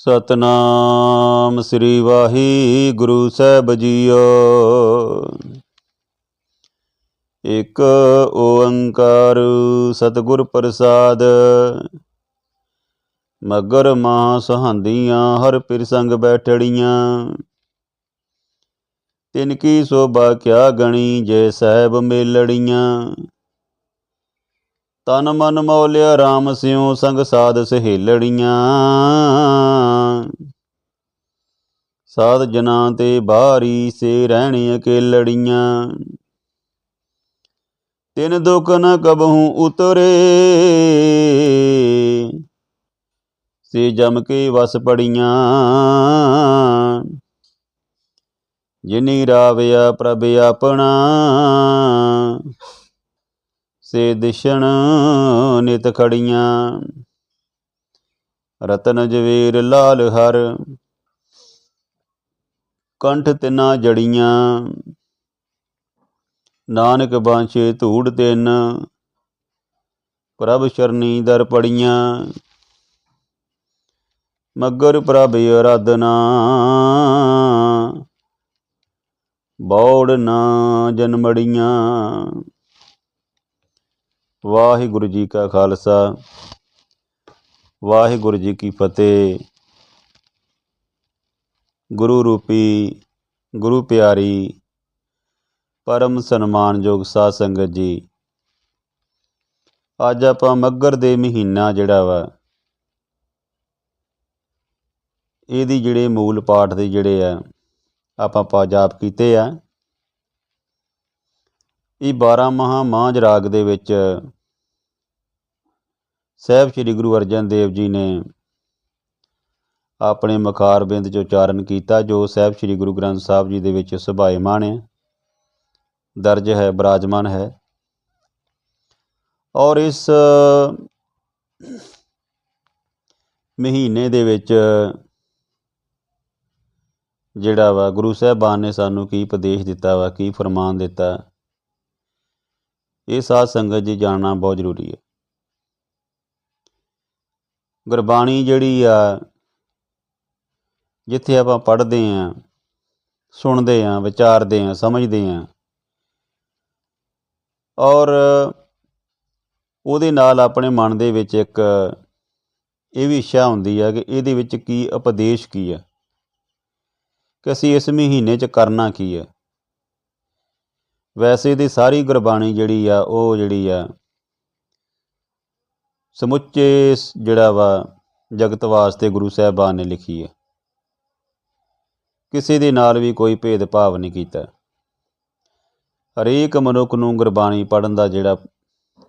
ਸਤਨਾਮ ਸ੍ਰੀ ਵਾਹਿਗੁਰੂ ਸਾਹਿਬ ਜੀਓ। ਇਕ ਓੰਕਾਰ ਸਤਿਗੁਰ ਪ੍ਰਸਾਦ, ਮਗਰ ਮਾਂ ਸਹਾੰਦੀਆਂ ਹਰ ਪਿਰ ਸੰਗ ਬੈਠੜੀਆਂ। ਤਿਨ ਕੀ ਸੋਭਾ ਕਿਆ ਗਣੀ ਜੇ ਸਾਹਿਬ ਮੇਲੜੀਆਂ। ਤਨ ਮਨ ਮੌਲਿਆ RAM ਸਿਉ ਸੰਗ ਸਾਧ ਸਹੇਲੜੀਆਂ। ਸਾਧ ਜਨਾਂ ਤੇ ਬਾਰੀ ਸੇ ਰਹਿਣ ਅਕੇਲੜੀਆਂ ਤਿਨ ਦੁਖ ਨ ਕਬਹੂ ਉਤਰੇ। ਸੇ ਜਮ ਕੇ ਵਸ ਪੜੀਆਂ। ਜਿਨੀ ਰਾਵਿਆ ਪ੍ਰਭ ਆਪਣਾ। ਸੇ ਦਿਸ਼ਣ ਨਿਤ ਖੜੀਆਂ। ਰਤਨ ਜਵੇਰ ਲਾਲ ਹਰ। ਕੰਠ ਤਿਨਾ ਜੜੀਆਂ, ਨਾਨਕ ਬਾਂਛੇ ਧੂੜ ਤਿੰਨ, ਪ੍ਰਭ ਸ਼ਰਨੀ ਦਰ ਪੜੀਆਂ, ਮਗਰ ਪ੍ਰਭ ਅਰਾਧਨਾ, ਬੌੜ ਨਾ ਜਨਮੜੀਆਂ। ਵਾਹਿਗੁਰੂ ਜੀ ਕਾ ਖਾਲਸਾ, ਵਾਹਿਗੁਰੂ ਜੀ ਕੀ ਫਤਿਹ। ਗੁਰੂ ਰੂਪੀ, ਗੁਰੂ ਪਿਆਰੀ, ਪਰਮ ਸਨਮਾਨਯੋਗ ਸਾਧ ਸੰਗਤ ਜੀ। ਅੱਜ ਆਪਾਂ ਮੱਗਰ ਦੇ ਮਹੀਨਾ ਜਿਹੜਾ ਵਾ, ਇਹਦੀ ਜਿਹੜੇ ਮੂਲ ਪਾਠ ਦੇ ਜਿਹੜੇ ਆ, ਆਪਾਂ ਪਾਜਾਪ ਕੀਤੇ ਆ। ਇਹ 12 ਮਹਾ ਮਾਂਝ ਰਾਗ ਦੇ ਵਿੱਚ ਸਹਿਬ ਸ੍ਰੀ ਗੁਰੂ ਅਰਜਨ ਦੇਵ ਜੀ ਨੇ ਆਪਣੇ ਮਕਾਰ ਬਿੰਦ ਚ ਉਚਾਰਨ ਕੀਤਾ, ਜੋ ਸਾਹਿਬ ਸ੍ਰੀ ਗੁਰੂ ਗ੍ਰੰਥ ਸਾਹਿਬ ਜੀ ਦੇ ਵਿੱਚ ਸੁਭਾਏਮਾਨ ਹੈ। ਦਰਜ ਹੈ, ਬਰਾਜਮਾਨ ਹੈ। ਔਰ ਇਸ ਮਹੀਨੇ ਦੇ ਵਿੱਚ ਜਿਹੜਾ ਵਾ, ਗੁਰੂ ਸਾਹਿਬਾਨ ਨੇ ਸਾਨੂੰ ਕੀ ਉਪਦੇਸ਼ ਦਿੱਤਾ ਵਾ, ਕੀ ਫਰਮਾਨ ਦਿੱਤਾ, ਇਹ ਸਾਧ ਸੰਗਤ ਜੀ ਜਾਣਨਾ ਬਹੁਤ ਜ਼ਰੂਰੀ ਹੈ। ਗੁਰਬਾਣੀ ਜਿਹੜੀ ਆ ਜਿੱਥੇ ਆਪਾਂ ਪੜ੍ਹਦੇ ਆਂ, ਸੁਣਦੇ ਆਂ, ਵਿਚਾਰਦੇ ਆਂ, ਸਮਝਦੇ ਆਂ। ਔਰ ਉਹਦੇ ਨਾਲ ਆਪਣੇ ਮਨ ਦੇ ਵਿੱਚ ਇੱਕ ਇਹ ਵੀ ਇੱਛਾ ਹੁੰਦੀ ਆ ਕਿ ਇਹਦੇ ਵਿੱਚ ਕੀ ਉਪਦੇਸ਼ ਕੀ ਆ? ਕਿ ਅਸੀਂ ਇਸ ਮਹੀਨੇ 'ਚ ਕਰਨਾ ਕੀ ਹੈ ਵੈਸੇ ਦੀ ਸਾਰੀ ਗੁਰਬਾਣੀ ਜਿਹੜੀ ਆ, ਉਹ ਜਿਹੜੀ ਆ, ਸਮੁੱਚੇ ਜਿਹੜਾ ਵਾ ਜਗਤ ਵਾਸਤੇ ਗੁਰੂ ਸਾਹਿਬਾਨ ਨੇ ਲਿਖੀ ਹੈ ਕਿਸੇ ਦੇ ਨਾਲ ਵੀ ਕੋਈ ਭੇਦਭਾਵ ਨਹੀਂ ਕੀਤਾ। ਹਰੇਕ ਮਨੁੱਖ ਨੂੰ ਗੁਰਬਾਣੀ ਪੜਨ ਦਾ ਜਿਹੜਾ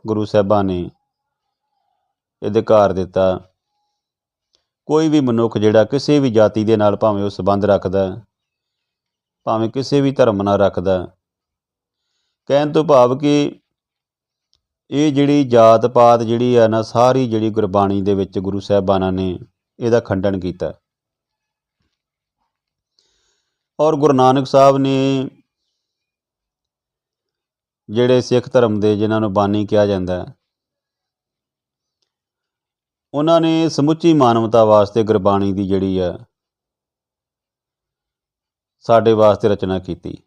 ਗੁਰੂ ਸਾਹਿਬਾਨ ਨੇ ਅਧਿਕਾਰ ਦਿੱਤਾ, ਕੋਈ ਵੀ ਮਨੁੱਖ ਜਿਹੜਾ ਕਿਸੇ ਵੀ ਜਾਤੀ ਦੇ ਨਾਲ ਭਾਵੇਂ ਉਹ ਸੰਬੰਧ ਰੱਖਦਾ, ਭਾਵੇਂ ਕਿਸੇ ਵੀ ਧਰਮ ਨਾਲ ਰੱਖਦਾ, ਕਹਿਣ ਤੋਂ ਭਾਵ ਕਿ ਇਹ ਜਿਹੜੀ ਜਾਤ ਪਾਤ ਜਿਹੜੀ ਆ ਨਾ, ਸਾਰੀ ਜਿਹੜੀ ਗੁਰਬਾਣੀ ਦੇ ਵਿੱਚ ਗੁਰੂ ਸਾਹਿਬਾਨਾਂ ਨੇ ਇਹਦਾ ਖੰਡਨ ਕੀਤਾ। ਔਰ ਗੁਰੂ ਨਾਨਕ ਸਾਹਿਬ ਨੇ ਜਿਹੜੇ ਸਿੱਖ ਧਰਮ ਦੇ ਜਿਨ੍ਹਾਂ ਨੂੰ ਬਾਨੀ ਕਿਹਾ ਜਾਂਦਾ ਉਹਨਾਂ ਨੇ ਸਮੁੱਚੀ ਮਾਨਵਤਾ ਵਾਸਤੇ ਗੁਰਬਾਣੀ ਦੀ ਜਿਹੜੀ ਆ ਸਾਡੇ ਵਾਸਤੇ ਰਚਨਾ ਕੀਤੀ।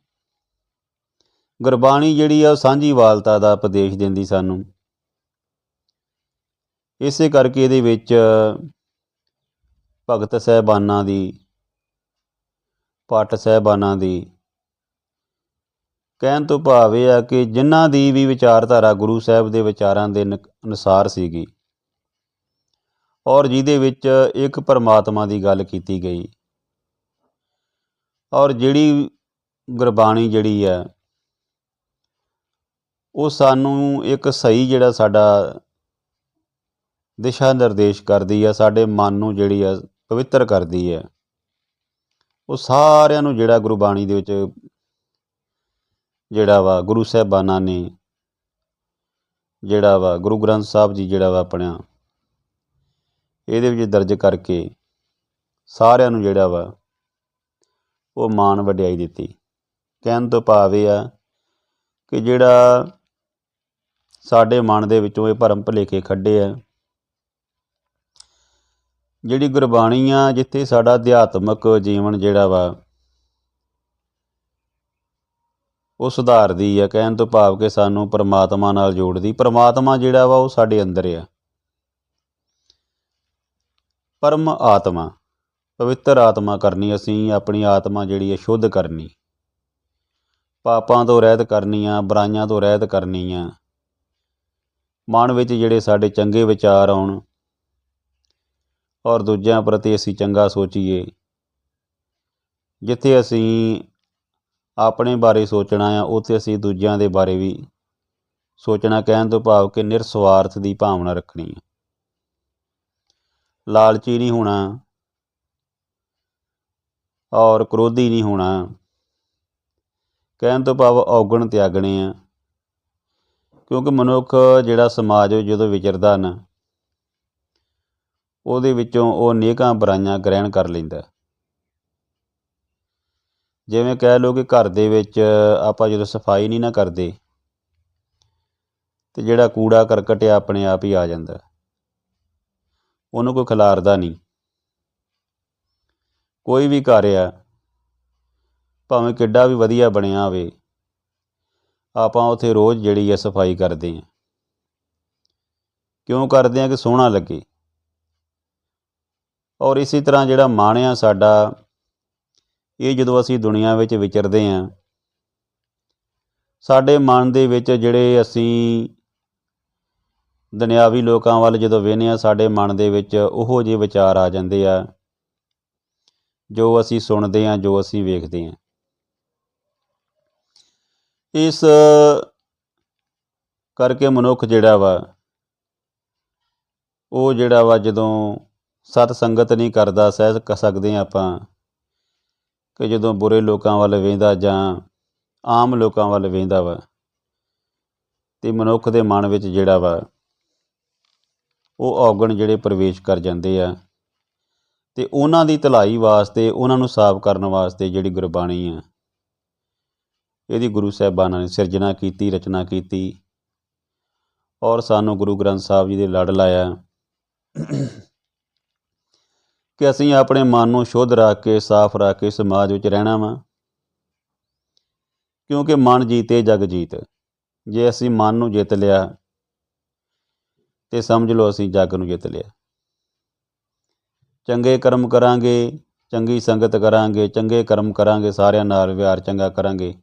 ਗੁਰਬਾਣੀ ਜਿਹੜੀ ਆ ਉਹ ਸਾਂਝੀ ਵਾਲਤਾ ਦਾ ਉਪਦੇਸ਼ ਦਿੰਦੀ ਸਾਨੂੰ। ਇਸੇ ਕਰਕੇ ਇਹਦੇ ਵਿੱਚ ਭਗਤ ਸਹਿਬਾਨਾਂ ਦੀ ਪੱਟ ਸਹਿਬਾਨਾਂ ਦੀ। ਕਹਿਣ ਤੋਂ ਭਾਵ ਇਹ ਆ ਕਿ ਜਿਨ੍ਹਾਂ ਦੀ ਵੀ ਵਿਚਾਰਧਾਰਾ ਗੁਰੂ ਸਾਹਿਬ ਦੇ ਵਿਚਾਰਾਂ ਦੇ ਅਨੁਸਾਰ ਸੀਗੀ ਔਰ ਜਿਹਦੇ ਵਿੱਚ ਇੱਕ ਪਰਮਾਤਮਾ ਦੀ ਗੱਲ ਕੀਤੀ ਗਈ ਔਰ ਜਿਹੜੀ ਗੁਰਬਾਣੀ ਜਿਹੜੀ ਹੈ, ਉਹ ਸਾਨੂੰ ਇੱਕ ਸਹੀ ਜਿਹੜਾ ਸਾਡਾ ਦਿਸ਼ਾ ਨਿਰਦੇਸ਼ ਕਰਦੀ ਆ ਸਾਡੇ ਮਨ ਨੂੰ ਜਿਹੜੀ ਆ ਪਵਿੱਤਰ ਕਰਦੀ ਹੈ। ਉਹ ਸਾਰਿਆਂ ਨੂੰ ਜਿਹੜਾ ਗੁਰਬਾਣੀ ਦੇ ਵਿੱਚ ਜਿਹੜਾ ਵਾ ਗੁਰੂ ਸਾਹਿਬਾਨਾਂ ਨੇ ਜਿਹੜਾ ਵਾ ਗੁਰੂ ਗ੍ਰੰਥ ਸਾਹਿਬ ਜੀ ਜਿਹੜਾ ਵਾ ਆਪਣਾ ਇਹਦੇ ਵਿੱਚ ਦਰਜ ਕਰਕੇ ਸਾਰਿਆਂ ਨੂੰ ਜਿਹੜਾ ਵਾ ਉਹ ਮਾਣ ਵਡਿਆਈ ਦਿੱਤੀ। ਕਹਿਣ ਤੋਂ ਭਾਵ ਇਹ ਆ ਕਿ ਜਿਹੜਾ ਸਾਡੇ ਮਨ ਦੇ ਵਿੱਚੋਂ ਇਹ ਭਰਮ ਭੁਲੇਖੇ ਖੱਡੇ ਆ ਜਿਹੜੀ ਗੁਰਬਾਣੀ ਆ, ਜਿੱਥੇ ਸਾਡਾ ਅਧਿਆਤਮਕ ਜੀਵਨ ਜਿਹੜਾ ਵਾ, ਉਹ ਸੁਧਾਰਦੀ ਆ, ਕਹਿਣ ਤੋਂ ਭਾਵ ਕਿ ਸਾਨੂੰ ਪਰਮਾਤਮਾ ਨਾਲ ਜੋੜਦੀ। ਪਰਮਾਤਮਾ ਜਿਹੜਾ ਵਾ, ਉਹ ਸਾਡੇ ਅੰਦਰ ਆ। ਪਰਮ ਆਤਮਾ, ਪਵਿੱਤਰ ਆਤਮਾ ਕਰਨੀ, ਅਸੀਂ ਆਪਣੀ ਆਤਮਾ ਜਿਹੜੀ ਹੈ ਸ਼ੁੱਧ ਕਰਨੀ। ਪਾਪਾਂ ਤੋਂ ਰਹਿਤ ਕਰਨੀ ਆ, ਬੁਰਾਈਆਂ ਤੋਂ ਰਹਿਤ ਕਰਨੀ ਆ। ਮਨ ਵਿੱਚ ਜਿਹੜੇ ਸਾਡੇ ਚੰਗੇ ਵਿਚਾਰ ਆਉਣ ਔਰ ਦੂਜਿਆਂ ਪ੍ਰਤੀ ਅਸੀਂ ਚੰਗਾ ਸੋਚੀਏ, ਜਿੱਥੇ ਅਸੀਂ ਆਪਣੇ ਬਾਰੇ ਸੋਚਣਾ ਆ, ਉੱਥੇ ਅਸੀਂ ਦੂਜਿਆਂ ਦੇ ਬਾਰੇ ਵੀ ਸੋਚਣਾ ਕਹਿਣ ਤੋਂ ਭਾਵ ਕਿ ਨਿਰਸਵਾਰਥ ਦੀ ਭਾਵਨਾ ਰੱਖਣੀ ਹੈ ਲਾਲਚੀ ਨਹੀਂ ਹੋਣਾ ਔਰ ਕ੍ਰੋਧੀ ਨਹੀਂ ਹੋਣਾ, ਕਹਿਣ ਤੋਂ ਭਾਵ ਔਗਣ ਤਿਆਗਣੇ ਆ, ਕਿਉਂਕਿ ਮਨੁੱਖ ਜਿਹੜਾ ਸਮਾਜ ਵਿੱਚ ਜਦੋਂ ਵਿਚਰਦਾ ਨਾ ਉਹਦੇ ਵਿੱਚੋਂ ਉਹ ਨੇਕਾਂ ਬੁਰਾਈਆਂ ਗ੍ਰਹਿਣ ਕਰ ਲੈਂਦਾ ਜਿਵੇਂ ਕਹਿ ਲਓ ਕਿ ਘਰ ਦੇ ਵਿੱਚ ਆਪਾਂ ਜਦੋਂ ਸਫ਼ਾਈ ਨਹੀਂ ਨਾ ਕਰਦੇ, ਤੇ ਜਿਹੜਾ ਕੂੜਾ ਕਰਕਟ ਆ ਆਪਣੇ ਆਪ ਹੀ ਆ ਜਾਂਦਾ ਉਹਨੂੰ ਕੋਈ ਖਿਲਾਰਦਾ ਨਹੀਂ। ਕੋਈ ਵੀ ਘਰ ਆ, ਭਾਵੇਂ ਕਿੱਡਾ ਵੀ ਵਧੀਆ ਬਣਿਆ ਹੋਵੇ, ਆਪਾਂ ਉੱਥੇ ਰੋਜ਼ ਜਿਹੜੀ ਆ ਸਫ਼ਾਈ ਕਰਦੇ ਹਾਂ। ਕਿਉਂ ਕਰਦੇ ਹਾਂ ਕਿ ਸੋਹਣਾ ਲੱਗੇ? ਔਰ ਇਸੇ ਤਰ੍ਹਾਂ ਜਿਹੜਾ ਮਨ ਆ ਸਾਡਾ, ਇਹ ਜਦੋਂ ਅਸੀਂ ਦੁਨੀਆ ਵਿੱਚ ਵਿਚਰਦੇ ਹਾਂ, ਸਾਡੇ ਮਨ ਦੇ ਵਿੱਚ ਜਿਹੜੇ ਅਸੀਂ ਦੁਨਿਆਵੀ ਲੋਕਾਂ ਵੱਲ ਜਦੋਂ ਵੇਖਦੇ ਹਾਂ, ਸਾਡੇ ਮਨ ਦੇ ਵਿੱਚ ਉਹੋ ਜਿਹੇ ਵਿਚਾਰ ਆ ਜਾਂਦੇ ਆ, ਜੋ ਅਸੀਂ ਸੁਣਦੇ ਹਾਂ, ਜੋ ਅਸੀਂ ਵੇਖਦੇ ਹਾਂ। ਇਸ ਕਰਕੇ ਮਨੁੱਖ ਜਿਹੜਾ ਵਾ, ਉਹ ਜਿਹੜਾ ਵਾ ਜਦੋਂ ਸਤ ਸੰਗਤ ਨਹੀਂ ਕਰਦਾ ਸਹਿ ਕ ਸਕਦੇ ਹਾਂ ਆਪਾਂ। ਕਿ ਜਦੋਂ ਬੁਰੇ ਲੋਕਾਂ ਵੱਲ ਵੇਂਦਾ ਜਾਂ ਆਮ ਲੋਕਾਂ ਵੱਲ ਵੇਂਦਾ ਵਾ, ਤੇ ਮਨੁੱਖ ਦੇ ਮਨ ਵਿੱਚ ਜਿਹੜਾ ਵਾ, ਉਹ ਔਗਣ ਜਿਹੜੇ ਪ੍ਰਵੇਸ਼ ਕਰ ਜਾਂਦੇ ਆ। ਤੇ ਉਹਨਾਂ ਦੀ ਧਲਾਈ ਵਾਸਤੇ, ਉਹਨਾਂ ਨੂੰ ਸਾਫ਼ ਕਰਨ ਵਾਸਤੇ ਜਿਹੜੀ ਗੁਰਬਾਣੀ ਆ, ਇਹਦੀ ਗੁਰੂ ਸਾਹਿਬਾਨਾਂ ਨੇ ਸਿਰਜਣਾ ਕੀਤੀ, ਰਚਨਾ ਕੀਤੀ। ਔਰ ਸਾਨੂੰ ਗੁਰੂ ਗ੍ਰੰਥ ਸਾਹਿਬ ਜੀ ਦੇ ਲੜ ਲਾਇਆ। ਕਿ ਅਸੀਂ ਆਪਣੇ ਮਨ ਨੂੰ ਸ਼ੁੱਧ ਰੱਖ ਕੇ, ਸਾਫ਼ ਰੱਖ ਕੇ ਸਮਾਜ ਵਿੱਚ ਰਹਿਣਾ ਵਾ। ਕਿਉਂਕਿ ਮਨ ਜੀਤੇ, ਜਗ ਜੀਤ। ਜੇ ਅਸੀਂ ਮਨ ਨੂੰ ਜਿੱਤ ਲਿਆ, ਤੇ ਸਮਝ ਲਓ ਅਸੀਂ ਜੱਗ ਨੂੰ ਜਿੱਤ ਲਿਆ। ਚੰਗੇ ਕਰਮ ਕਰਾਂਗੇ, ਚੰਗੀ ਸੰਗਤ ਕਰਾਂਗੇ, ਚੰਗੇ ਕਰਮ ਕਰਾਂਗੇ, ਸਾਰਿਆਂ ਨਾਲ ਵਿਹਾਰ ਚੰਗਾ ਕਰਾਂਗੇ,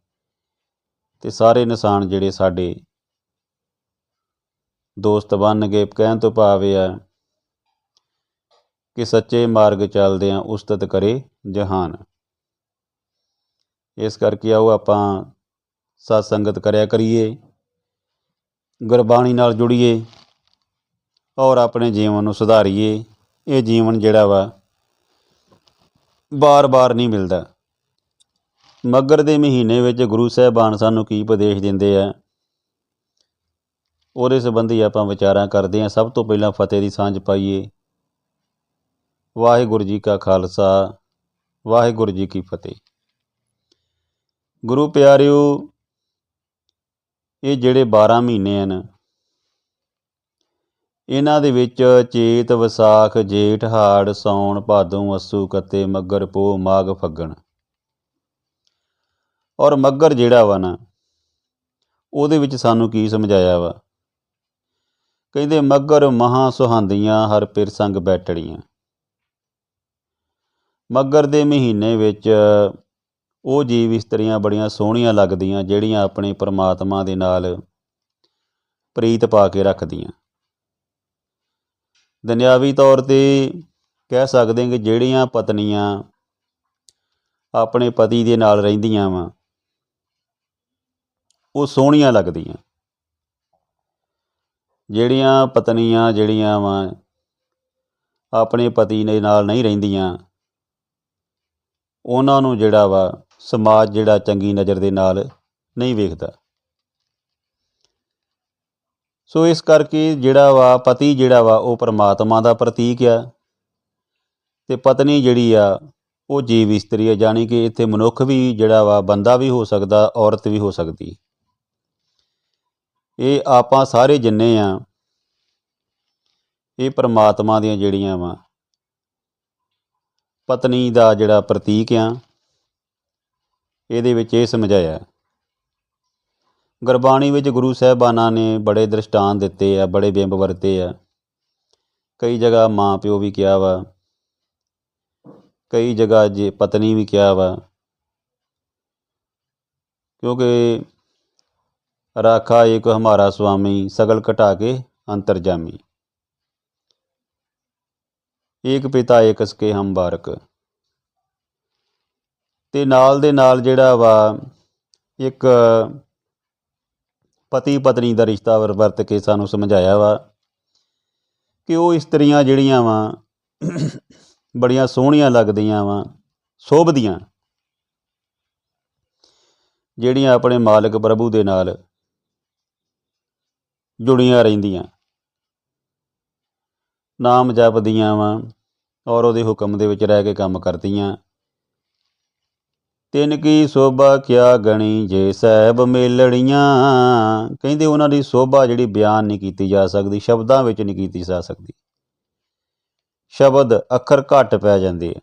ਤੇ ਸਾਰੇ ਇਨਸਾਨ ਜਿਹੜੇ ਸਾਡੇ ਦੋਸਤ ਬਣਨਗੇ ਕਹਿਣ ਤੋਂ ਭਾਵ ਇਹ ਆ ਕਿ ਸੱਚੇ ਮਾਰਗ ਚੱਲਦਿਆਂ ਆ ਉਸਤਤ ਕਰੇ ਜਹਾਨ। ਇਸ ਕਰਕੇ ਆਓ ਆਪਾਂ ਸਤ ਸੰਗਤ ਕਰਿਆ ਕਰੀਏ, ਗੁਰਬਾਣੀ ਨਾਲ ਜੁੜੀਏ ਔਰ ਆਪਣੇ ਜੀਵਨ ਨੂੰ ਸੁਧਾਰੀਏ। ਇਹ ਜੀਵਨ ਜਿਹੜਾ ਵਾ ਬਾਰ-ਬਾਰ ਨਹੀਂ ਮਿਲਦਾ। ਮੱਗਰ ਦੇ ਮਹੀਨੇ ਵਿੱਚ ਗੁਰੂ ਸਾਹਿਬਾਨ ਸਾਨੂੰ ਕੀ ਉਪਦੇਸ਼ ਦਿੰਦੇ ਆ? ਉਹਦੇ ਸੰਬੰਧੀ ਆਪਾਂ ਵਿਚਾਰਾਂ ਕਰਦੇ ਹਾਂ। ਸਭ ਤੋਂ ਪਹਿਲਾਂ ਫਤਿਹ ਦੀ ਸਾਂਝ ਪਾਈਏ। ਵਾਹਿਗੁਰੂ ਜੀ ਕਾ ਖਾਲਸਾ, ਵਾਹਿਗੁਰੂ ਜੀ ਕੀ ਫਤਿਹ। ਗੁਰੂ ਪਿਆਰਿਓ, ਇਹ ਜਿਹੜੇ 12 ਮਹੀਨੇ ਹਨ, ਇਹਨਾਂ ਦੇ ਵਿੱਚ ਚੇਤ, ਵਿਸਾਖ, ਜੇਠ, ਹਾੜ, ਸੌਣ, ਭਾਦੋਂ, ਅਸੂ, ਕੱਤੇ, ਮੱਗਰ ਪੋ ਮਾਘ, ਫੱਗਣ। ਔਰ ਮੱਗਰ ਜਿਹੜਾ ਵਾ ਨਾ, ਉਹਦੇ ਵਿੱਚ ਸਾਨੂੰ ਕੀ ਸਮਝਾਇਆ ਵਾ? ਕਹਿੰਦੇ, ਮੱਗਰ ਮਹਾ ਸੁਹਾਂਦੀਆਂ, ਹਰ ਪਿਰ ਸੰਗ ਬੈਠੜੀਆਂ। ਮੱਗਰ ਦੇ ਮਹੀਨੇ ਵਿੱਚ ਉਹ ਜੀਵ ਇਸਤਰੀਆਂ ਬੜੀਆਂ ਸੋਹਣੀਆਂ ਲੱਗਦੀਆਂ, ਜਿਹੜੀਆਂ ਆਪਣੇ ਪਰਮਾਤਮਾ ਦੇ ਨਾਲ ਪ੍ਰੀਤ ਪਾ ਕੇ ਰੱਖਦੀਆਂ। ਦੁਨਿਆਵੀ ਤੌਰ ਤੇ ਕਹਿ ਸਕਦੇ ਹਾਂ ਕਿ ਜਿਹੜੀਆਂ ਪਤਨੀਆਂ ਆਪਣੇ ਪਤੀ ਦੇ ਨਾਲ ਰਹਿੰਦੀਆਂ ਵਾ, ਉਹ ਸੋਹਣੀਆਂ ਲੱਗਦੀਆਂ। ਜਿਹੜੀਆਂ ਪਤਨੀਆਂ ਜਿਹੜੀਆਂ ਵਾ, ਆਪਣੇ ਪਤੀ ਦੇ ਨਾਲ ਨਹੀਂ ਰਹਿੰਦੀਆਂ ਉਹਨਾਂ ਨੂੰ ਜਿਹੜਾ ਵਾ ਸਮਾਜ ਜਿਹੜਾ ਚੰਗੀ ਨਜ਼ਰ ਦੇ ਨਾਲ ਨਹੀਂ ਵੇਖਦਾ। ਸੋ ਇਸ ਕਰਕੇ ਜਿਹੜਾ ਵਾ ਪਤੀ ਜਿਹੜਾ ਵਾ ਉਹ ਪਰਮਾਤਮਾ ਦਾ ਪ੍ਰਤੀਕ ਆ ਤੇ ਪਤਨੀ ਜਿਹੜੀ ਆ ਉਹ ਜੀਵ ਇਸਤਰੀ ਆ, ਜਾਣੀ ਕਿ ਇੱਥੇ ਮਨੁੱਖ ਵੀ ਜਿਹੜਾ ਵਾ ਬੰਦਾ ਵੀ ਹੋ ਸਕਦਾ, ਔਰਤ ਵੀ ਹੋ ਸਕਦੀ। ਇਹ ਆਪਾਂ ਸਾਰੇ ਜਿੰਨੇ ਆ, ਇਹ ਪਰਮਾਤਮਾ ਦੀਆਂ ਜਿਹੜੀਆਂ ਵਾ ਪਤਨੀ ਦਾ ਜਿਹੜਾ ਪ੍ਰਤੀਕ ਆ, ਇਹਦੇ ਵਿੱਚ ਇਹ ਸਮਝਾਇਆ। ਗੁਰਬਾਣੀ ਵਿੱਚ ਗੁਰੂ ਸਾਹਿਬਾਨਾਂ ਨੇ ਬੜੇ ਦ੍ਰਿਸ਼ਟਾਂਤ ਦਿੱਤੇ ਆ, ਬੜੇ ਬਿੰਬ ਵਰਤੇ ਆ। ਕਈ ਜਗ੍ਹਾ ਮਾਂ ਪਿਓ ਵੀ ਕਿਹਾ ਵਾ, ਕਈ ਜਗ੍ਹਾ ਜੇ ਪਤਨੀ ਵੀ ਕਿਹਾ ਵਾ, ਕਿਉਂਕਿ ਰਾਖਾ ਏਕ ਹਮਾਰਾ ਸੁਆਮੀ ਸਗਲ ਘਟਾ ਕੇ ਅੰਤਰਜਾਮੀ ਏਕ ਪਿਤਾ ਏਕ ਸਕੇ ਹਮ ਬਾਰਕ। ਤੇ ਨਾਲ ਦੇ ਨਾਲ ਜਿਹੜਾ ਵਾ, ਇੱਕ ਪਤੀ ਪਤਨੀ ਦਾ ਰਿਸ਼ਤਾ ਵਰ- ਵਰਤ ਕੇ ਸਾਨੂੰ ਸਮਝਾਇਆ ਵਾ ਕਿ ਉਹ ਇਸਤਰੀਆਂ ਜਿਹੜੀਆਂ ਵਾ, ਬੜੀਆਂ ਸੋਹਣੀਆਂ ਲੱਗਦੀਆਂ ਵਾ, ਸ਼ੋਭਦੀਆਂ। ਜਿਹੜੀਆਂ ਆਪਣੇ ਮਾਲਕ ਪ੍ਰਭੂ ਦੇ ਨਾਲ ਜੁੜੀਆਂ ਰਹਿੰਦੀਆਂ। ਨਾਮ ਜਪਦੀਆਂ ਵਾ ਔਰ ਉਹਦੇ ਹੁਕਮ ਦੇ ਵਿੱਚ ਰਹਿ ਕੇ ਕੰਮ ਕਰਦੀਆਂ। ਤਿੰਨ ਕੀ ਸੋਭਾ ਕਿਆ ਗਣੀ ਜੇ ਸਹਿਬ ਮੇਲੜੀਆਂ ਕਹਿੰਦੇ ਉਹਨਾਂ ਦੀ ਸੋਭਾ ਜਿਹੜੀ ਬਿਆਨ ਨਹੀਂ ਕੀਤੀ ਜਾ ਸਕਦੀ, ਸ਼ਬਦਾਂ ਵਿੱਚ ਨਹੀਂ ਕੀਤੀ ਜਾ ਸਕਦੀ। ਸ਼ਬਦ ਅੱਖਰ ਘੱਟ ਪੈ ਜਾਂਦੇ ਆ।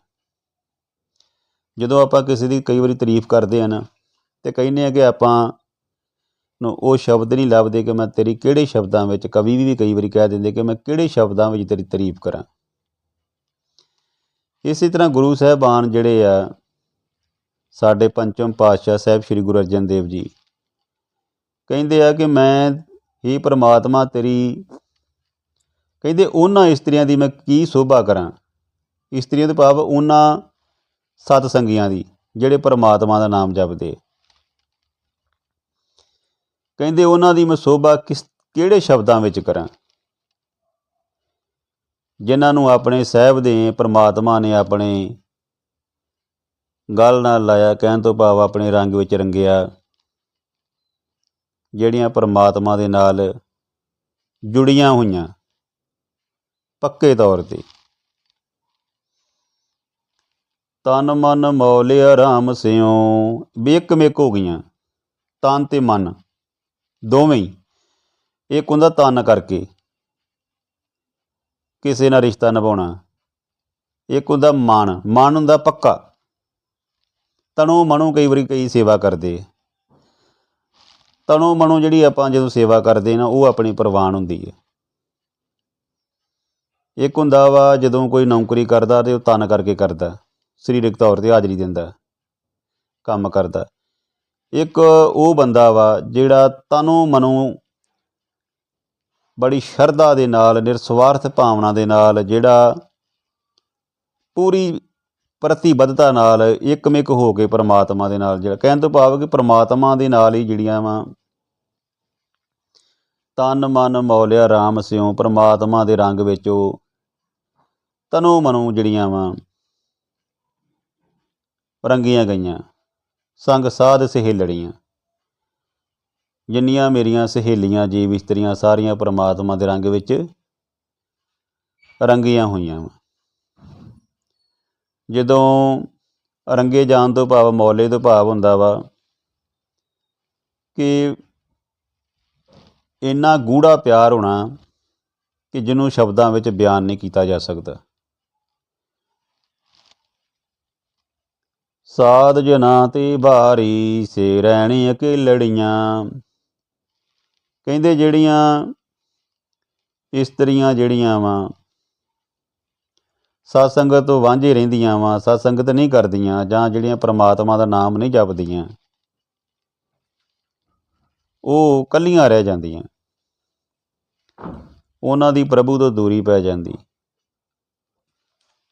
ਜਦੋਂ ਆਪਾਂ ਕਿਸੇ ਦੀ ਕਈ ਵਾਰੀ ਤਾਰੀਫ ਕਰਦੇ ਆ ਨਾ, ਤੇ ਕਹਿੰਦੇ ਆ ਕਿ ਆਪਾਂ ਨੂੰ ਉਹ ਸ਼ਬਦ ਨਹੀਂ ਲੱਭਦੇ ਕਿ ਮੈਂ ਤੇਰੀ ਕਿਹੜੇ ਸ਼ਬਦਾਂ ਵਿੱਚ, ਕਵੀ ਵੀ ਕਈ ਵਾਰੀ ਕਹਿ ਦਿੰਦੇ ਕਿ ਮੈਂ ਕਿਹੜੇ ਸ਼ਬਦਾਂ ਵਿੱਚ ਤੇਰੀ ਤਾਰੀਫ ਕਰਾਂ। ਇਸੇ ਤਰ੍ਹਾਂ ਗੁਰੂ ਸਾਹਿਬਾਨ ਜਿਹੜੇ ਆ, ਸਾਡੇ ਪੰਚਮ ਪਾਤਸ਼ਾਹ ਸਾਹਿਬ ਸ੍ਰੀ ਗੁਰੂ ਅਰਜਨ ਦੇਵ ਜੀ, ਕਹਿੰਦੇ ਆ ਕਿ ਮੈਂ ਹੀ ਪ੍ਰਮਾਤਮਾ ਤੇਰੀ, ਕਹਿੰਦੇ ਉਹਨਾਂ ਇਸਤਰੀਆਂ ਦੀ ਮੈਂ ਕੀ ਸੋਭਾ ਕਰਾਂ? ਇਸਤਰੀਆਂ ਦੇ ਭਾਵ ਉਹਨਾਂ ਸਤ ਸੰਗੀਆਂ ਦੀ, ਜਿਹੜੇ ਪ੍ਰਮਾਤਮਾ ਦਾ ਨਾਮ ਜਪਦੇ। ਕਹਿੰਦੇ ਉਹਨਾਂ ਦੀ ਮੈਂ ਸੋਭਾ ਕਿਸ, ਕਿਹੜੇ ਸ਼ਬਦਾਂ ਵਿੱਚ ਕਰਾਂ? ਜਿਨ੍ਹਾਂ ਨੂੰ ਆਪਣੇ ਸਾਹਿਬ ਦੇ ਪ੍ਰਮਾਤਮਾ ਨੇ ਆਪਣੇ ਗੱਲ ਨਾਲ ਲਾਇਆ, ਕਹਿਣ ਤੋਂ ਭਾਵ ਆਪਣੇ ਰੰਗ ਵਿੱਚ ਰੰਗਿਆ, ਜਿਹੜੀਆਂ ਪਰਮਾਤਮਾ ਦੇ ਨਾਲ ਜੁੜੀਆਂ ਹੋਈਆਂ, ਪੱਕੇ ਤੌਰ ਤੇ। ਤਨ ਮਨ ਮੌਲਿਆ ਆਰਾਮ ਸਿਉ ਬੇਕ ਮੇਕ ਹੋ ਗਈਆਂ, ਤਨ ਤੇ ਮਨ। ਦੋਵੇਂ ਹੀ। ਇੱਕ ਹੁੰਦਾ ਤਨ ਕਰਕੇ ਕਿਸੇ ਨਾਲ ਰਿਸ਼ਤਾ ਨਿਭਾਉਣਾ। ਇੱਕ ਹੁੰਦਾ ਮਨ ਮਨ ਹੁੰਦਾ ਪੱਕਾ। ਤਨੋਂ ਮਨੋ ਕਈ ਵਾਰੀ ਕਈ ਸੇਵਾ ਕਰਦੇ। ਆ। ਮਨੋ ਜਿਹੜੀ ਆਪਾਂ ਜਦੋਂ ਸੇਵਾ ਕਰਦੇ ਨਾ, ਉਹ ਆਪਣੀ ਪ੍ਰਵਾਨ ਹੁੰਦੀ ਹੈ। ਇੱਕ ਹੁੰਦਾ ਵਾ ਜਦੋਂ ਕੋਈ ਨੌਕਰੀ ਕਰਦਾ ਤੇ ਉਹ ਤਨ ਕਰਕੇ ਕਰਦਾ। ਸਰੀਰਕ ਤੌਰ ਤੇ ਹਾਜ਼ਰੀ ਦਿੰਦਾ। ਕੰਮ ਕਰਦਾ। ਇੱਕ ਉਹ ਬੰਦਾ ਵਾ ਜਿਹੜਾ ਤਨੋਂ ਮਨੋਂ ਬੜੀ ਸ਼ਰਧਾ ਦੇ ਨਾਲ ਨਿਰਸਵਾਰਥ ਭਾਵਨਾ ਦੇ ਨਾਲ, ਜਿਹੜਾ ਪੂਰੀ ਪ੍ਰਤੀਬੱਧਤਾ ਨਾਲ ਇੱਕਮਿਕ ਹੋ ਕੇ ਪ੍ਰਮਾਤਮਾ ਦੇ ਨਾਲ ਜਿਹੜਾ, ਕਹਿਣ ਤੋਂ ਭਾਵ ਕਿ ਪ੍ਰਮਾਤਮਾ ਦੇ ਨਾਲ ਹੀ ਜਿਹੜੀਆਂ ਵਾ, ਤਨ, ਮਨ, ਮੌਲਿਆ, ਰਾਮ, ਸਿਉ, ਪ੍ਰਮਾਤਮਾ ਦੇ ਰੰਗ ਵਿੱਚ ਉਹ ਤਨੋ ਮਨੋ ਜਿਹੜੀਆਂ ਵਾ ਰੰਗੀਆਂ ਗਈਆਂ। ਸੰਗ ਸਾਧ ਸਹੇਲੜੀਆਂ। ਜਿੰਨੀਆਂ ਮੇਰੀਆਂ ਸਹੇਲੀਆਂ ਜੀਵ ਇਸਤਰੀਆਂ ਸਾਰੀਆਂ ਪ੍ਰਮਾਤਮਾ ਦੇ ਰੰਗ ਵਿੱਚ ਰੰਗੀਆਂ ਹੋਈਆਂ ਵਾ। ਜਦੋਂ ਰੰਗੇ ਜਾਣ ਤੋਂ ਭਾਵ ਮੌਲੇ ਤੋਂ ਭਾਵ ਹੁੰਦਾ ਵਾ ਕਿ ਇੰਨਾ ਗੂੜਾ ਪਿਆਰ ਹੋਣਾ ਕਿ ਜਿਹਨੂੰ ਸ਼ਬਦਾਂ ਵਿੱਚ ਬਿਆਨ ਨਹੀਂ ਕੀਤਾ ਜਾ ਸਕਦਾ। ਸਾਧ ਜਨਾ ਤੇ ਭਾਰੀ ਸੇ ਰਹਿਣੀ ਅਕੇਲੜੀਆਂ। ਕਹਿੰਦੇ ਜਿਹੜੀਆਂ ਇਸਤਰੀਆਂ ਜਿਹੜੀਆਂ ਵਾ ਸਤ ਸੰਗਤ ਤੋਂ ਵਾਂਝੇ ਰਹਿੰਦੀਆਂ ਵਾ ਸਤ ਸੰਗਤ ਨਹੀਂ ਕਰਦੀਆਂ ਜਾਂ ਜਿਹੜੀਆਂ ਪ੍ਰਮਾਤਮਾ ਦਾ ਨਾਮ ਨਹੀਂ ਜਪਦੀਆਂ, ਉਹ ਕੱਲੀਆਂ ਰਹਿ ਜਾਂਦੀਆਂ। ਉਹਨਾਂ ਦੀ ਪ੍ਰਭੂ ਤੋਂ ਦੂਰੀ ਪੈ ਜਾਂਦੀ।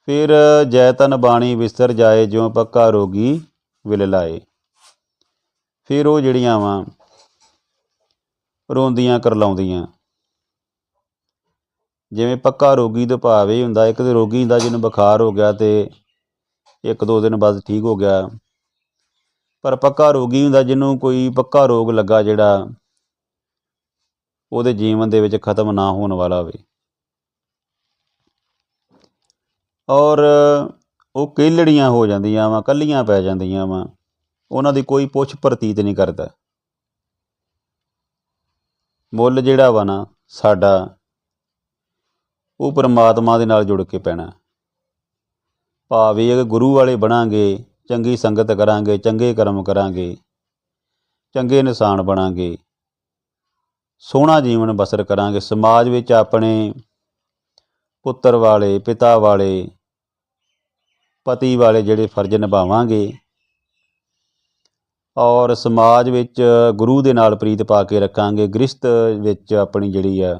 ਫਿਰ ਜੈ ਤਨ ਬਾਣੀ ਵਿਸਰ ਜਾਏ, ਜਿਉ ਪੱਕਾ ਰੋਗੀ ਵਿਲ ਲਾਏ। ਫਿਰ ਉਹ ਜਿਹੜੀਆਂ ਵਾ, ਰੋਂਦੀਆਂ ਕਰਲਾਉਂਦੀਆਂ। ਜਿਵੇਂ ਪੱਕਾ ਰੋਗੀ ਦਾ ਭਾਵ ਇਹ ਹੁੰਦਾ, ਇੱਕ ਤੇ ਰੋਗੀ ਹੁੰਦਾ ਜਿਹਨੂੰ ਬੁਖਾਰ ਹੋ ਗਿਆ ਤੇ ਇੱਕ ਦੋ ਦਿਨ ਬਾਅਦ ਠੀਕ ਹੋ ਗਿਆ। ਪਰ ਪੱਕਾ ਰੋਗੀ ਹੁੰਦਾ ਜਿਹਨੂੰ ਕੋਈ ਪੱਕਾ ਰੋਗ ਲੱਗਾ ਜਿਹੜਾ, ਉਹਦੇ ਜੀਵਨ ਦੇ ਵਿੱਚ ਖਤਮ ਨਾ ਹੋਣ ਵਾਲਾ ਹੋਵੇ। ਔਰ ਉਹ ਕੇਲੜੀਆਂ ਹੋ ਜਾਂਦੀਆਂ ਵਾ, ਕੱਲੀਆਂ ਪੈ ਜਾਂਦੀਆਂ ਵਾ। ਉਹਨਾਂ ਦੀ ਕੋਈ ਪੁੱਛ ਪ੍ਰਤੀਤ ਨਹੀਂ ਕਰਦਾ। ਮੁੱਲ ਜਿਹੜਾ ਵਾ ਨਾ, ਸਾਡਾ ਉਹ ਪਰਮਾਤਮਾ ਦੇ ਨਾਲ ਜੁੜ ਕੇ ਪੈਣਾ। ਭਾਵੇਂ ਅਗਰ ਗੁਰੂ ਵਾਲੇ ਬਣਾਂਗੇ, ਚੰਗੀ ਸੰਗਤ ਕਰਾਂਗੇ, ਚੰਗੇ ਕਰਮ ਕਰਾਂਗੇ, ਚੰਗੇ ਇਨਸਾਨ ਬਣਾਂਗੇ, ਸੋਹਣਾ ਜੀਵਨ ਬਸਰ ਕਰਾਂਗੇ, ਸਮਾਜ ਵਿੱਚ ਆਪਣੇ ਪੁੱਤਰ ਵਾਲੇ, ਪਿਤਾ ਵਾਲੇ ਪਤੀ ਵਾਲੇ ਜਿਹੜੇ ਫਰਜ਼ ਨਿਭਾਵਾਂਗੇ ਔਰ ਸਮਾਜ ਵਿੱਚ ਗੁਰੂ ਦੇ ਨਾਲ ਪ੍ਰੀਤ ਪਾ ਕੇ ਰੱਖਾਂਗੇ ਗ੍ਰਸਤ ਵਿੱਚ ਆਪਣੀ ਜਿਹੜੀ ਆ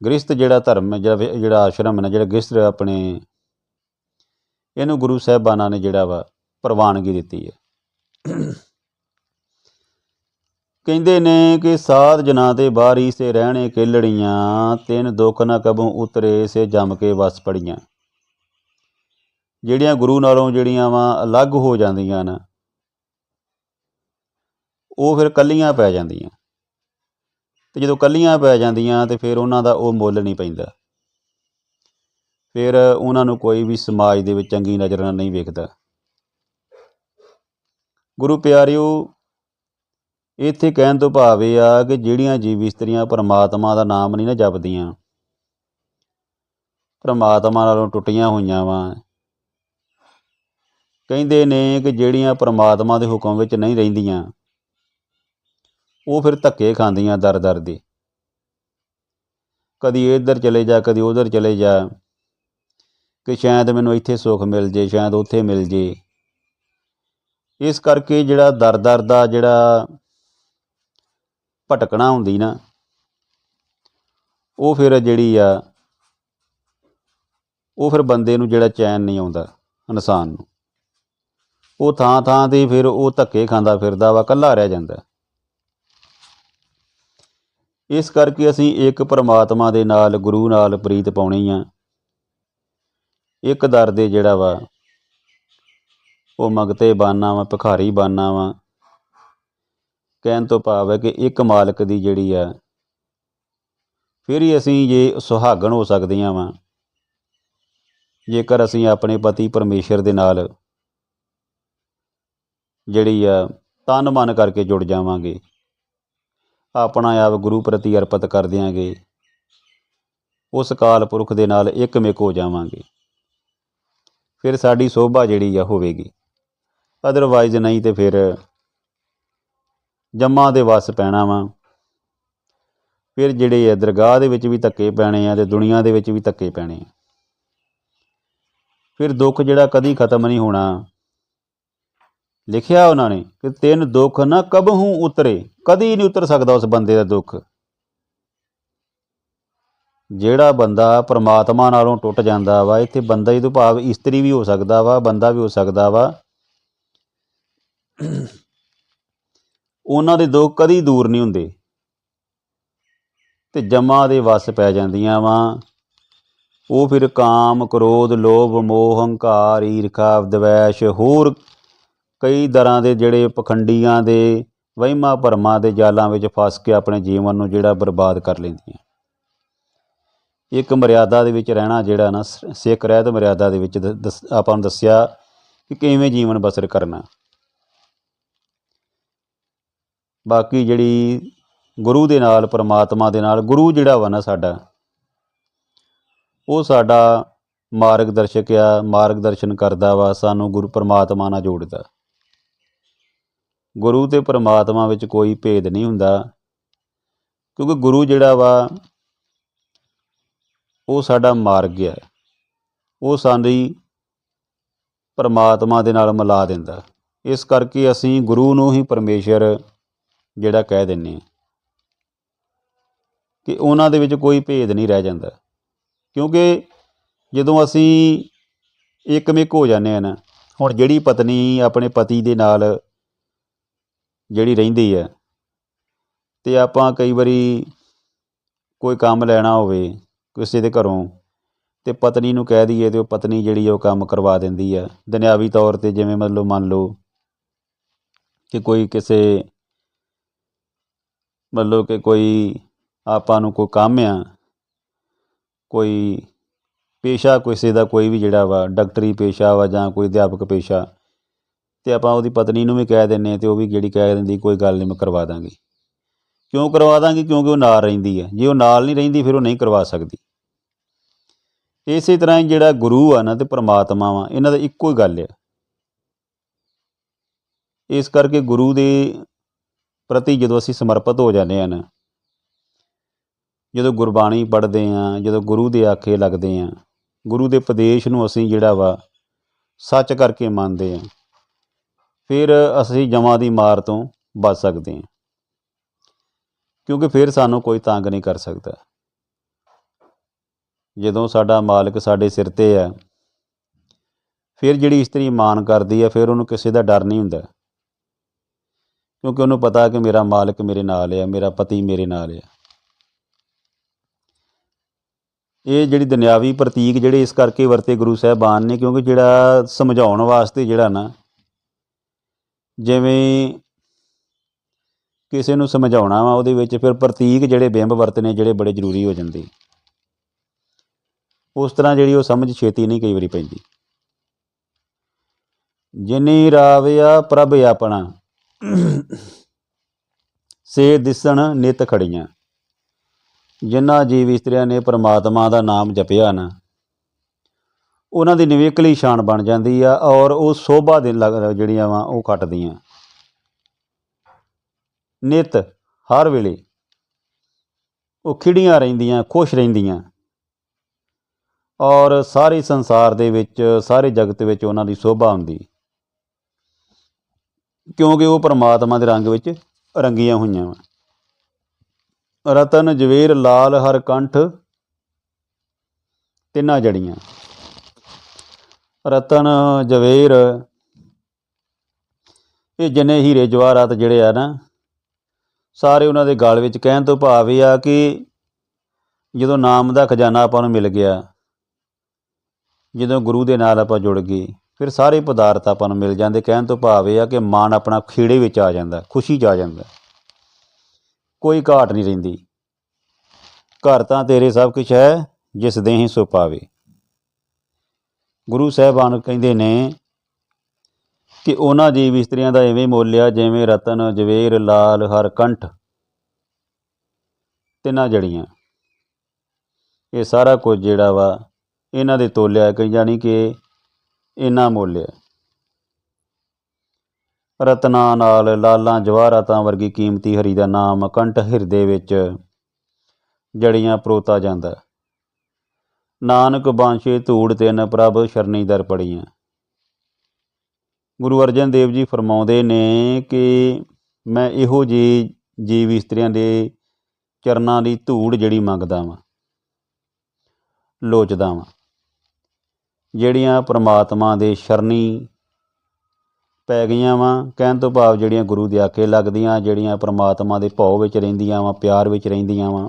ਗ੍ਰਸਤ ਜਿਹੜਾ ਧਰਮ ਹੈ ਜਿਹੜਾ ਜਿਹੜਾ ਆਸ਼ਰਮ ਹੈ ਜਿਹੜਾ ਗ੍ਰਸਤ ਆਪਣੇ, ਇਹਨੂੰ ਗੁਰੂ ਸਾਹਿਬਾਨਾਂ ਨੇ ਜਿਹੜਾ ਵਾ ਪ੍ਰਵਾਨਗੀ ਦਿੱਤੀ ਹੈ ਕਹਿੰਦੇ ਨੇ ਕਿ ਸਾਧ ਜਨਾਂ ਤੇ ਬਾਰੀ ਸੇ ਰਹਿਣੇ ਕੇਲੜੀਆਂ ਤਿੰਨ ਦੁੱਖ ਨਾ ਕਬੂ ਉਤਰੇ, ਸੇ ਜੰਮ ਕੇ ਵਸ ਪੜੀਆਂ। ਜਿਹੜੀਆਂ ਗੁਰੂ ਨਾਲੋਂ ਜਿਹੜੀਆਂ ਵਾ ਅਲੱਗ ਹੋ ਜਾਂਦੀਆਂ ਨਾ, ਉਹ ਫਿਰ ਕੱਲੀਆਂ ਪੈ ਜਾਂਦੀਆਂ। ਤੇ ਜਦੋਂ ਕੱਲੀਆਂ ਪੈ ਜਾਂਦੀਆਂ ਤੇ ਫਿਰ ਉਹਨਾਂ ਦਾ ਉਹ ਮੁੱਲ ਨਹੀਂ ਪੈਂਦਾ। ਫਿਰ ਉਹਨਾਂ ਨੂੰ ਕੋਈ ਵੀ ਸਮਾਜ ਦੇ ਵਿੱਚ ਚੰਗੀ ਨਜ਼ਰ ਨਾਲ ਨਹੀਂ ਵੇਖਦਾ। ਗੁਰੂ ਪਿਆਰਿਓ, ਇੱਥੇ ਕਹਿਣ ਤੋਂ ਭਾਵ ਇਹ ਆ ਕਿ ਜਿਹੜੀਆਂ ਜੀਵ ਇਸਤਰੀਆਂ ਪਰਮਾਤਮਾ ਦਾ ਨਾਮ ਨਹੀਂ ਨਾ ਜਪਦੀਆਂ, ਪਰਮਾਤਮਾ ਨਾਲੋਂ ਟੁੱਟੀਆਂ ਹੋਈਆਂ ਵਾ ਕਹਿੰਦੇ ਨੇ ਕਿ ਜਿਹੜੀਆਂ ਪਰਮਾਤਮਾ ਦੇ ਹੁਕਮ ਵਿੱਚ ਨਹੀਂ ਰਹਿੰਦੀਆਂ, ਉਹ ਫਿਰ ਧੱਕੇ ਖਾਂਦੀਆਂ ਦਰ ਦਰ ਦੇ। ਕਦੀ ਇੱਧਰ ਚਲੇ ਜਾ, ਕਦੀ ਉਧਰ ਚਲੇ ਜਾ, ਕਿ ਸ਼ਾਇਦ ਮੈਨੂੰ ਇੱਥੇ ਸੁੱਖ ਮਿਲ ਜੇ, ਸ਼ਾਇਦ ਉੱਥੇ ਮਿਲ ਜੇ। ਇਸ ਕਰਕੇ ਜਿਹੜਾ ਦਰ ਦਰ ਦਾ ਜਿਹੜਾ ਭਟਕਣਾ ਹੁੰਦੀ ਨਾ, ਉਹ ਫਿਰ ਜਿਹੜੀ ਆ, ਉਹ ਫਿਰ ਬੰਦੇ ਨੂੰ ਜਿਹੜਾ ਚੈਨ ਨਹੀਂ ਆਉਂਦਾ, ਇਨਸਾਨ ਨੂੰ। ਉਹ ਥਾਂ ਥਾਂ ਤੇ ਫਿਰ ਉਹ ਧੱਕੇ ਖਾਂਦਾ ਫਿਰਦਾ ਵਾ, ਇਕੱਲਾ ਰਹਿ ਜਾਂਦਾ ਇਸ ਕਰਕੇ ਅਸੀਂ ਇੱਕ ਪਰਮਾਤਮਾ ਦੇ ਨਾਲ, ਗੁਰੂ ਨਾਲ ਪ੍ਰੀਤ ਪਾਉਣੀ ਆ। ਇੱਕ ਦਰ ਦੇ ਜਿਹੜਾ ਵਾ, ਉਹ ਮੰਗਤੇ ਬਾਨਾ ਵਾ, ਭਿਖਾਰੀ ਬਾਨਾ ਵਾ। ਕਹਿਣ ਤੋਂ ਭਾਵ ਹੈ ਕਿ ਇੱਕ ਮਾਲਕ ਦੀ ਜਿਹੜੀ ਆ, ਫਿਰ ਹੀ ਅਸੀਂ ਜੇ ਸੁਹਾਗਣ ਹੋ ਸਕਦੀਆਂ ਵਾ। ਜੇਕਰ ਅਸੀਂ ਆਪਣੇ ਪਤੀ ਪਰਮੇਸ਼ਰ ਦੇ ਨਾਲ ਜਿਹੜੀ ਆ, ਤਨ ਮਨ ਕਰਕੇ ਜੁੜ ਜਾਵਾਂਗੇ। ਆਪਣਾ ਆਪ ਗੁਰੂ ਪ੍ਰਤੀ ਅਰਪਿਤ ਕਰ ਦਿਆਂਗੇ। ਉਸ ਕਾਲ ਪੁਰਖ ਦੇ ਨਾਲ ਇੱਕਮਿਕ ਹੋ ਜਾਵਾਂਗੇ। ਫਿਰ ਸਾਡੀ ਸੋਭਾ ਜਿਹੜੀ ਆ, ਹੋਵੇਗੀ। ਅਦਰਵਾਈਜ਼ ਨਹੀਂ ਤੇ ਫਿਰ ਜੰਮਾਂ ਦੇ ਵਸ ਪੈਣਾ ਵਾ। ਫਿਰ ਜਿਹੜੇ ਆ, ਦਰਗਾਹ ਦੇ ਵਿੱਚ ਵੀ ਧੱਕੇ ਪੈਣੇ ਆ ਤੇ ਦੁਨੀਆ ਦੇ ਵਿੱਚ ਵੀ ਧੱਕੇ ਪੈਣੇ ਆ। ਫਿਰ ਦੁੱਖ ਜਿਹੜਾ ਕਦੀ ਖਤਮ ਨਹੀਂ ਹੋਣਾ। ਲਿਖਿਆ ਉਹਨਾਂ ਨੇ ਕਿ ਤਿੰਨ ਦੁੱਖ ਨਾ ਕਬਹੂ ਉਤਰੇ, ਕਦੀ ਨਹੀਂ ਉਤਰ ਸਕਦਾ ਉਸ ਬੰਦੇ ਦਾ ਦੁੱਖ। ਜਿਹੜਾ ਬੰਦਾ ਪ੍ਰਮਾਤਮਾ ਨਾਲੋਂ ਟੁੱਟ ਜਾਂਦਾ ਵਾ, ਇੱਥੇ ਬੰਦਾ ਹੀ ਤੋਂ ਭਾਵ ਇਸਤਰੀ ਵੀ ਹੋ ਸਕਦਾ ਵਾ, ਬੰਦਾ ਵੀ ਹੋ ਸਕਦਾ ਵਾ। ਉਹਨਾਂ ਦੇ ਦੁੱਖ ਕਦੀ ਦੂਰ ਨਹੀਂ ਹੁੰਦੇ। ਤੇ ਜਮਾ ਦੇ ਵਸ ਪੈ ਜਾਂਦੀਆਂ ਵਾ। ਉਹ ਫਿਰ ਕਾਮ, ਕ੍ਰੋਧ, ਲੋਭ, ਮੋਹ, ਹੰਕਾਰ, ਈਰਖਾ, ਦਵੈਸ਼, ਹੋਰ ਕਈ ਤਰ੍ਹਾਂ ਦੇ ਜਿਹੜੇ ਪਖੰਡੀਆਂ ਦੇ, ਵਹਿਮਾਂ ਭਰਮਾਂ ਦੇ ਜਾਲਾਂ ਵਿੱਚ ਫਸ ਕੇ ਆਪਣੇ ਜੀਵਨ ਨੂੰ ਜਿਹੜਾ ਬਰਬਾਦ ਕਰ ਲੈਂਦੀਆਂ। ਇੱਕ ਮਰਿਆਦਾ ਦੇ ਵਿੱਚ ਰਹਿਣਾ ਜਿਹੜਾ ਨਾ ਸ- ਸਿੱਖ ਰਹਿਤ ਮਰਿਆਦਾ ਦੇ ਵਿੱਚ ਦ- ਦਸ- ਆਪਾਂ ਨੂੰ ਦੱਸਿਆ ਕਿ ਕਿਵੇਂ ਜੀਵਨ ਬਸਰ ਕਰਨਾ। ਬਾਕੀ ਜਿਹੜੀ ਗੁਰੂ ਦੇ ਨਾਲ, ਪਰਮਾਤਮਾ ਦੇ ਨਾਲ, ਗੁਰੂ ਜਿਹੜਾ ਵਾ ਨਾ ਸਾਡਾ, ਉਹ ਸਾਡਾ ਮਾਰਗ ਦਰਸ਼ਕ ਆ ਮਾਰਗ ਦਰਸ਼ਨ ਕਰਦਾ ਵਾ, ਸਾਨੂੰ ਗੁਰੂ, ਪਰਮਾਤਮਾ ਨਾਲ ਜੋੜਦਾ। ਗੁਰੂ ਤੇ ਪਰਮਾਤਮਾ ਵਿੱਚ ਕੋਈ ਭੇਦ ਨਹੀਂ ਹੁੰਦਾ। ਕਿਉਂਕਿ ਗੁਰੂ ਜਿਹੜਾ ਵਾ, ਉਹ ਸਾਡਾ ਮਾਰਗ ਹੈ। ਉਹ ਸਾਡੀ ਪਰਮਾਤਮਾ ਦੇ ਨਾਲ ਮਿਲਾ ਦਿੰਦਾ। ਇਸ ਕਰਕੇ ਅਸੀਂ ਗੁਰੂ ਨੂੰ ਹੀ ਪਰਮੇਸ਼ਰ ਜਿਹੜਾ ਕਹਿ ਦਿੰਨੇ ਹਾਂ। ਕਿ ਉਹਨਾਂ ਦੇ ਵਿੱਚ ਕੋਈ ਭੇਦ ਨਹੀਂ ਰਹਿ ਜਾਂਦਾ। ਕਿਉਂਕਿ ਜਦੋਂ ਅਸੀਂ ਇੱਕਮਿਕ ਹੋ ਜਾਂਦੇ ਆ ਨਾ, ਹੁਣ ਜਿਹੜੀ ਪਤਨੀ ਆਪਣੇ ਪਤੀ ਦੇ ਨਾਲ ਜਿਹੜੀ ਰਹਿੰਦੀ ਹੈ। ਅਤੇ ਆਪਾਂ ਕਈ ਵਾਰੀ ਕੋਈ ਕੰਮ ਲੈਣਾ ਹੋਵੇ ਕਿਸੇ ਦੇ ਘਰੋਂ ਅਤੇ ਪਤਨੀ ਨੂੰ ਕਹਿ ਦਈਏ ਤੇ ਉਹ ਪਤਨੀ ਜਿਹੜੀ ਉਹ ਕੰਮ ਕਰਵਾ ਦਿੰਦੀ ਆ। ਦੁਨਿਆਵੀ ਤੌਰ ਤੇ ਜਿਵੇਂ ਮਤਲਬ ਮੰਨ ਲਓ ਕਿ ਕੋਈ ਕਿਸੇ ਮਤਲਬ ਕਿ ਕੋਈ ਆਪਾਂ ਨੂੰ ਕੋਈ ਕੰਮ ਆ, ਕੋਈ ਪੇਸ਼ਾ ਕਿਸੇ ਦਾ ਕੋਈ ਵੀ ਜਿਹੜਾ ਵਾ, ਡਾਕਟਰੀ ਪੇਸ਼ਾ ਵਾ ਜਾਂ ਕੋਈ ਅਧਿਆਪਕ ਪੇਸ਼ਾ ਅਤੇ ਆਪਾਂ ਉਹਦੀ ਪਤਨੀ ਨੂੰ ਵੀ ਕਹਿ ਦਿੰਦੇ ਆ ਤੇ ਉਹ ਵੀ ਜਿਹੜੀ ਕਹਿ ਦਿੰਦੀ ਕੋਈ ਗੱਲ ਨਹੀਂ ਮੈਂ ਕਰਵਾ ਦਾਂਗੀ। ਕਿਉਂ ਕਰਵਾ ਦਾਂਗੀ? ਕਿਉਂਕਿ ਉਹ ਨਾਲ ਰਹਿੰਦੀ ਹੈ। ਜੇ ਉਹ ਨਾਲ ਨਹੀਂ ਰਹਿੰਦੀ, ਫਿਰ ਉਹ ਨਹੀਂ ਕਰਵਾ ਸਕਦੀ। ਇਸੇ ਤਰ੍ਹਾਂ ਹੀ ਜਿਹੜਾ ਗੁਰੂ ਆ ਨਾ ਤੇ ਪ੍ਰਮਾਤਮਾ ਵਾ, ਇਹਨਾਂ ਦਾ ਇੱਕੋ ਹੀ ਗੱਲ ਆ। ਇਸ ਕਰਕੇ ਗੁਰੂ ਦੇ ਪ੍ਰਤੀ ਜਦੋਂ ਅਸੀਂ ਸਮਰਪਿਤ ਹੋ ਜਾਂਦੇ ਹਾਂ ਨਾ, ਜਦੋਂ ਗੁਰਬਾਣੀ ਪੜ੍ਹਦੇ ਆ, ਜਦੋਂ ਗੁਰੂ ਦੇ ਆਖੇ ਲੱਗਦੇ ਆ, ਗੁਰੂ ਦੇ ਉਪਦੇਸ਼ ਨੂੰ ਅਸੀਂ ਜਿਹੜਾ ਵਾ ਸੱਚ ਕਰਕੇ ਮੰਨਦੇ ਆ। ਫਿਰ ਅਸੀਂ ਜਮਾਂ ਦੀ ਮਾਰ ਤੋਂ ਬਚ ਸਕਦੇ ਹਾਂ। ਕਿਉਂਕਿ ਫਿਰ ਸਾਨੂੰ ਕੋਈ ਤੰਗ ਨਹੀਂ ਕਰ ਸਕਦਾ। ਜਦੋਂ ਸਾਡਾ ਮਾਲਕ ਸਾਡੇ ਸਿਰ ਤੇ ਹੈ, ਫਿਰ ਜਿਹੜੀ ਇਸਤਰੀ ਮਾਨ ਕਰਦੀ ਹੈ, ਫਿਰ ਉਹਨੂੰ ਕਿਸੇ ਦਾ ਡਰ ਨਹੀਂ ਹੁੰਦਾ। ਕਿਉਂਕਿ ਉਹਨੂੰ ਪਤਾ ਕਿ ਮੇਰਾ ਮਾਲਕ ਮੇਰੇ ਨਾਲ ਹੈ, ਮੇਰਾ ਪਤੀ ਮੇਰੇ ਨਾਲ ਹੈ। ਇਹ ਜਿਹੜੀ ਦੁਨਿਆਵੀ ਪ੍ਰਤੀਕ ਜਿਹੜੇ ਇਸ ਕਰਕੇ ਵਰਤੇ ਗੁਰੂ ਸਾਹਿਬਾਨ ਨੇ, ਕਿਉਂਕਿ ਜਿਹੜਾ ਸਮਝਾਉਣ ਵਾਸਤੇ ਜਿਹੜਾ ਨਾ ਜਿਵੇਂ ਕਿਸੇ ਨੂੰ ਸਮਝਾਉਣਾ ਵਾ ਉਹਦੇ ਵਿੱਚ, ਫਿਰ ਪ੍ਰਤੀਕ ਜਿਹੜੇ ਬਿੰਬ ਵਰਤਨੇ ਜਿਹੜੇ ਬੜੇ ਜ਼ਰੂਰੀ ਹੋ ਜਾਂਦੇ। ਉਸ ਤਰ੍ਹਾਂ ਜਿਹੜੀ ਉਹ ਸਮਝ ਛੇਤੀ ਨਹੀਂ ਕਈ ਵਾਰੀ ਪੈਂਦੀ। ਜਿਨੀ ਰਾਵਿਆ ਪ੍ਰਭ ਆਪਣਾ। ਸੇ ਦਿਸਣ ਨਿਤ ਖੜੀਆਂ। ਜਿਨ੍ਹਾਂ ਜੀਵ ਇਸਤਰੀਆਂ ਨੇ ਪ੍ਰਮਾਤਮਾ ਦਾ ਨਾਮ ਜਪਿਆ ਨਾ ਉਹਨਾਂ ਦੀ ਨਿਵੇਕਲੀ ਸ਼ਾਨ ਬਣ ਜਾਂਦੀ ਆ ਔਰ ਉਹ ਸੋਭਾ ਦੇ ਲੱਗ- ਜਿਹੜੀਆਂ ਵਾ, ਉਹ ਕੱਟਦੀਆਂ। ਨਿਤ, ਹਰ ਵੇਲੇ ਉਹ ਖਿੜੀਆਂ ਰਹਿੰਦੀਆਂ, ਖੁਸ਼ ਰਹਿੰਦੀਆਂ। ਔਰ ਸਾਰੇ ਸੰਸਾਰ ਦੇ ਵਿੱਚ, ਸਾਰੇ ਜਗਤ ਵਿੱਚ ਉਹਨਾਂ ਦੀ ਸੋਭਾ ਹੁੰਦੀ। ਕਿਉਂਕਿ ਉਹ ਪਰਮਾਤਮਾ ਦੇ ਰੰਗ ਵਿੱਚ ਰੰਗੀਆਂ ਹੋਈਆਂ ਵਾ। ਰਤਨ, ਜਵੇਰ, ਲਾਲ, ਹਰ ਕੰਠ ਤਿੰਨਾਂ ਜੜੀਆਂ। ਰਤਨ, ਜਵੇਰ। ਇਹ ਜਿੰਨੇ ਹੀਰੇ ਜਵਾਹਰਾਤ ਜਿਹੜੇ ਆ ਨਾ, ਸਾਰੇ ਉਹਨਾਂ ਦੇ ਗਲ ਵਿੱਚ ਕਹਿਣ ਤੋਂ ਭਾਵ ਇਹ ਆ ਕਿ ਜਦੋਂ ਨਾਮ ਦਾ ਖਜ਼ਾਨਾ ਆਪਾਂ ਨੂੰ ਮਿਲ ਗਿਆ, ਜਦੋਂ ਗੁਰੂ ਦੇ ਨਾਲ ਆਪਾਂ ਜੁੜ ਗਏ, ਫਿਰ ਸਾਰੇ ਪਦਾਰਥ ਆਪਾਂ ਨੂੰ ਮਿਲ ਜਾਂਦੇ। ਕਹਿਣ ਤੋਂ ਭਾਵ ਇਹ ਆ ਕਿ ਮਨ ਆਪਣਾ ਖੇੜੇ ਵਿੱਚ ਆ ਜਾਂਦਾ, ਖੁਸ਼ੀ 'ਚ ਆ ਜਾਂਦਾ। ਕੋਈ ਘਾਟ ਨਹੀਂ ਰਹਿੰਦੀ। ਘਰ ਤਾਂ ਤੇਰੇ ਸਭ ਕੁਝ ਹੈ, ਜਿਸ ਦੇ ਹੀ ਸੋ ਪਾਵੇ। ਗੁਰੂ ਸਾਹਿਬਾਨ ਕਹਿੰਦੇ ਨੇ ਕਿ ਉਹਨਾਂ ਜੀਵ ਇਸਤਰੀਆਂ ਦਾ ਐਵੇਂ ਮੁੱਲ ਜਿਵੇਂ ਰਤਨ, ਜਵੇਰ, ਲਾਲ, ਹਰ ਕੰਠ ਤਿੰਨਾਂ ਜੜੀਆਂ। ਇਹ ਸਾਰਾ ਕੁਝ ਜਿਹੜਾ ਵਾ ਇਹਨਾਂ ਦੇ ਤੋਲਿਆ ਕਹੀ ਯਾਨੀ ਕਿ ਇਹਨਾਂ ਮੁੱਲ ਆ ਰਤਨਾਂ ਨਾਲ ਲਾਲਾਂ ਜਵਾਹਰਾਤਾਂ ਵਰਗੀ ਕੀਮਤੀ ਹਰੀ ਦਾ ਨਾਮ ਕੰਠ ਹਿਰਦੇ ਵਿੱਚ ਜੜੀਆਂ ਪਰੋਤਾ ਜਾਂਦਾ ਨਾਨਕ ਬਾਂਸ਼ੇ ਧੂੜ ਤਿੰਨ ਪ੍ਰਭ ਸ਼ਰਨੀ ਦਰ ਪੜੀਆਂ ਗੁਰੂ ਅਰਜਨ ਦੇਵ ਜੀ ਫਰਮਾਉਂਦੇ ਨੇ ਕਿ ਮੈਂ ਇਹੋ ਜੀ ਜੀਵ ਇਸਤਰੀਆਂ ਦੇ ਚਰਨਾਂ ਦੀ ਧੂੜ ਜਿਹੜੀ ਮੰਗਦਾ ਵਾਂ, ਲੋਚਦਾ ਵਾਂ, ਜਿਹੜੀਆਂ ਪ੍ਰਮਾਤਮਾ ਦੇ ਸ਼ਰਨੀ ਪੈ ਗਈਆਂ ਵਾਂ, ਕਹਿਣ ਤੋਂ ਭਾਵ ਜਿਹੜੀਆਂ ਗੁਰੂ ਦੇ ਆਖੇ ਲੱਗਦੀਆਂ, ਜਿਹੜੀਆਂ ਪ੍ਰਮਾਤਮਾ ਦੇ ਭਉ ਵਿੱਚ ਰਹਿੰਦੀਆਂ ਵਾਂ, ਪਿਆਰ ਵਿੱਚ ਰਹਿੰਦੀਆਂ ਵਾਂ।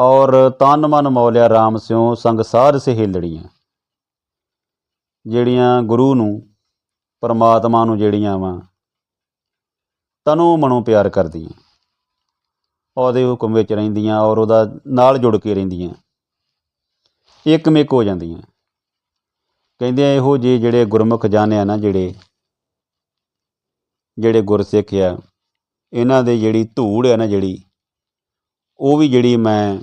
ਔਰ ਤਨ ਮਨ ਮੌਲਿਆ RAM ਸਿਉ ਸੰਗ ਸਾਧ ਸਹੇਲੜੀਆਂ ਜਿਹੜੀਆਂ ਗੁਰੂ ਨੂੰ, ਪਰਮਾਤਮਾ ਨੂੰ ਜਿਹੜੀਆਂ ਵਾ, ਤਨੋਂ ਮਨੋਂ ਪਿਆਰ ਕਰਦੀਆਂ। ਉਹਦੇ ਹੁਕਮ ਵਿੱਚ ਰਹਿੰਦੀਆਂ ਔਰ ਉਹਦਾ ਨਾਲ ਜੁੜ ਕੇ ਰਹਿੰਦੀਆਂ। ਇੱਕ ਇੱਕਮਿਕ ਹੋ ਜਾਂਦੀਆਂ। ਕਹਿੰਦੇ ਆ, ਇਹੋ ਜਿਹੇ ਜਿਹੜੇ ਗੁਰਮੁਖ ਜਾਣੇ ਆ ਨਾ ਜਿਹੜੇ ਜਿਹੜੇ ਗੁਰਸਿੱਖ ਆ, ਇਹਨਾਂ ਦੇ ਜਿਹੜੀ ਧੂੜ ਆ ਨਾ ਜਿਹੜੀ ਉਹ ਵੀ ਜਿਹੜੀ ਮੈਂ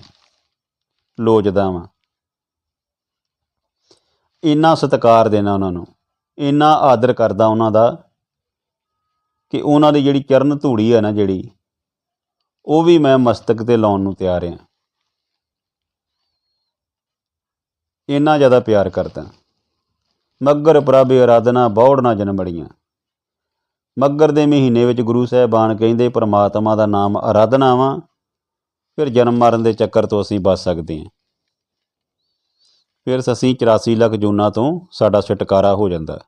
ਲੋਚਦਾ ਵਾਂ। ਇੰਨਾ ਸਤਿਕਾਰ ਦੇਣਾ ਉਹਨਾਂ ਨੂੰ, ਇੰਨਾ ਆਦਰ ਕਰਦਾ ਉਹਨਾਂ ਦਾ ਕਿ ਉਹਨਾਂ ਦੀ ਜਿਹੜੀ ਚਰਨ ਧੂੜੀ ਹੈ ਨਾ ਜਿਹੜੀ, ਉਹ ਵੀ ਮੈਂ ਮਸਤਕ ਤੇ ਲਾਉਣ ਨੂੰ ਤਿਆਰ ਹਾਂ ਇੰਨਾ ਜ਼ਿਆਦਾ ਪਿਆਰ ਕਰਦਾ। ਮੱਗਰ ਪ੍ਰਭ ਅਰਾਧਨਾ ਬੌੜ ਨਾ ਜਨਮੜੀਆਂ ਮੱਗਰ ਦੇ ਮਹੀਨੇ ਵਿੱਚ ਗੁਰੂ ਸਾਹਿਬਾਨ ਕਹਿੰਦੇ, ਪ੍ਰਮਾਤਮਾ ਦਾ ਨਾਮ ਅਰਾਧਨਾ ਵਾ। ਫਿਰ ਜਨਮ ਮਰਨ ਦੇ ਚੱਕਰ ਤੋਂ ਅਸੀਂ ਬਚ ਸਕਦੇ ਹਾਂ। ਫਿਰ ਅਸੀਂ 84 ਲੱਖ ਜੂਨਾਂ ਤੋਂ ਸਾਡਾ ਛੁਟਕਾਰਾ ਹੋ ਜਾਂਦਾ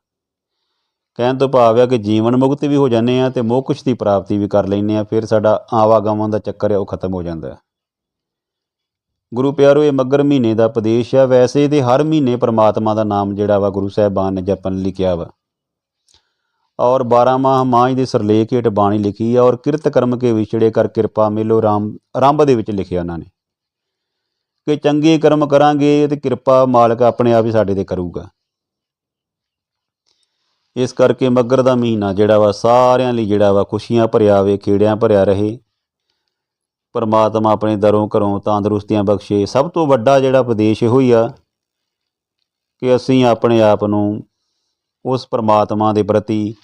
ਕਹਿਣ ਤੋਂ ਭਾਵ ਹੈ ਕਿ ਜੀਵਨ ਮੁਕਤ ਵੀ ਹੋ ਜਾਂਦੇ ਆ ਤੇ ਮੋਕਸ਼ ਦੀ ਪ੍ਰਾਪਤੀ ਵੀ ਕਰ ਲੈਂਦੇ ਆ ਫਿਰ ਸਾਡਾ ਆਵਾਗਮਨ ਦਾ ਚੱਕਰ ਹੈ, ਉਹ ਖਤਮ ਹੋ ਜਾਂਦਾ ਗੁਰੂ ਪਿਆਰੋ, ਇਹ ਮੱਗਰ ਮਹੀਨੇ ਦਾ ਉਪਦੇਸ਼ ਹੈ। ਵੈਸੇ ਤੇ ਹਰ ਮਹੀਨੇ ਪ੍ਰਮਾਤਮਾ ਦਾ ਨਾਮ ਜਿਹੜਾ ਵਾ ਗੁਰੂ ਸਾਹਿਬਾਨ ਨੇ ਜਪਣ ਲਈ ਕਿਹਾ ਵਾ। ਔਰ 12 ਮਾਹ ਮਾਝ ਦੇ ਸਰਲੇਖ ਹੇਠ ਬਾਣੀ ਲਿਖੀ ਔਰ ਕਿਰਤ ਕਰਮ ਕੇ ਵਿਛੜੇ ਕਰ ਕਿਰਪਾ ਮਿਲੋ ਰਾਮ ਆਰੰਭ ਦੇ ਵਿੱਚ ਲਿਖਿਆ ਉਹਨਾਂ ਨੇ। ਕਿ ਚੰਗੇ ਕਰਮ ਕਰਾਂਗੇ ਤੇ ਕਿਰਪਾ ਮਾਲਕ ਆਪਣੇ ਆਪ ਹੀ ਸਾਡੇ ਤੇ ਕਰੂਗਾ। ਇਸ ਕਰਕੇ ਮੱਗਰ ਦਾ ਮਹੀਨਾ ਜਿਹੜਾ ਵਾ, ਸਾਰਿਆਂ ਲਈ ਜਿਹੜਾ ਵਾ, ਖੁਸ਼ੀਆਂ ਭਰਿਆ ਵੇ, ਖੇੜਿਆਂ ਭਰਿਆ ਰਹੇ। ਪਰਮਾਤਮਾ ਆਪਣੇ ਦਰੋਂ ਘਰੋਂ ਤੰਦਰੁਸਤੀਆਂ ਬਖਸ਼ੇ। ਸਭ ਤੋਂ ਵੱਡਾ ਜਿਹੜਾ ਉਪਦੇਸ਼ ਇਹੋ ਹੀ ਆ ਕਿ ਅਸੀਂ ਆਪਣੇ ਆਪ ਨੂੰ ਉਸ ਪਰਮਾਤਮਾ ਦੇ ਪ੍ਰਤੀ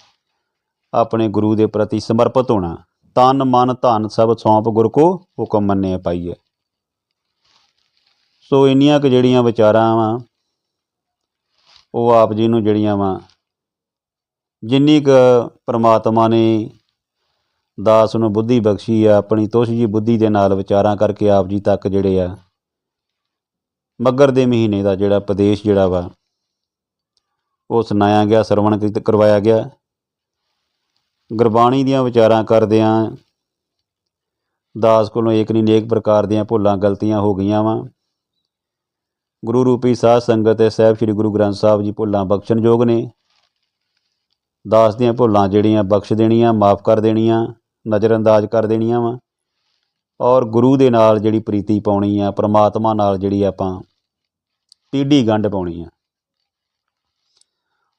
ਆਪਣੇ ਗੁਰੂ ਦੇ ਪ੍ਰਤੀ ਸਮਰਪਿਤ ਹੋਣਾ। ਤਨ ਮਨ ਧਨ ਸਭ ਸੌਂਪ ਗੁਰ ਕੋ ਹੁਕਮ ਮੰਨਿਆ ਪਾਈਏ ਸੋ ਇੰਨੀਆਂ ਕੁ ਜਿਹੜੀਆਂ ਵਿਚਾਰਾਂ ਵਾ, ਉਹ ਆਪ ਜੀ ਨੂੰ ਜਿਹੜੀਆਂ ਵਾ, ਜਿੰਨੀ ਕੁ ਪ੍ਰਮਾਤਮਾ ਨੇ ਦਾਸ ਨੂੰ ਬੁੱਧੀ ਬਖਸ਼ੀ ਆ, ਆਪਣੀ ਤੁਸ਼ ਜੀ ਬੁੱਧੀ ਦੇ ਨਾਲ ਵਿਚਾਰਾਂ ਕਰਕੇ ਆਪ ਜੀ ਤੱਕ ਜਿਹੜੇ ਆ, ਮੱਗਰ ਦੇ ਮਹੀਨੇ ਦਾ ਜਿਹੜਾ ਉਪਦੇਸ਼ ਜਿਹੜਾ ਵਾ, ਉਹ ਸੁਣਾਇਆ ਗਿਆ, ਸਰਵਣ ਕਰਵਾਇਆ ਗਿਆ। ਗੁਰਬਾਣੀ ਦੀਆਂ ਵਿਚਾਰਾਂ ਕਰਦਿਆਂ ਦਾਸ ਕੋਲੋਂ ਏਕ ਨੀ ਨੇਕ ਪ੍ਰਕਾਰ ਦੀਆਂ ਭੁੱਲਾਂ ਗਲਤੀਆਂ ਹੋ ਗਈਆਂ ਵਾ। ਗੁਰੂ ਰੂਪੀ ਸਾਧ ਸੰਗਤ ਤੇ ਸਾਹਿਬ ਸ੍ਰੀ ਗੁਰੂ ਗ੍ਰੰਥ ਸਾਹਿਬ ਜੀ ਭੁੱਲਾਂ ਬਖਸ਼ਣਯੋਗ ਨੇ। ਦਾਸ ਦੀਆਂ ਭੁੱਲਾਂ ਜਿਹੜੀਆਂ ਬਖਸ਼ ਦੇਣੀਆਂ, ਮਾਫ ਕਰ ਦੇਣੀਆਂ, ਨਜ਼ਰਅੰਦਾਜ਼ ਕਰ ਦੇਣੀਆਂ ਵਾ। ਔਰ ਗੁਰੂ ਦੇ ਨਾਲ ਜਿਹੜੀ ਪ੍ਰੀਤੀ ਪਾਉਣੀ ਆ, ਪ੍ਰਮਾਤਮਾ ਨਾਲ ਜਿਹੜੀ ਆਪਾਂ ਟੀਢੀ ਗੰਢ ਪਾਉਣੀ ਆ।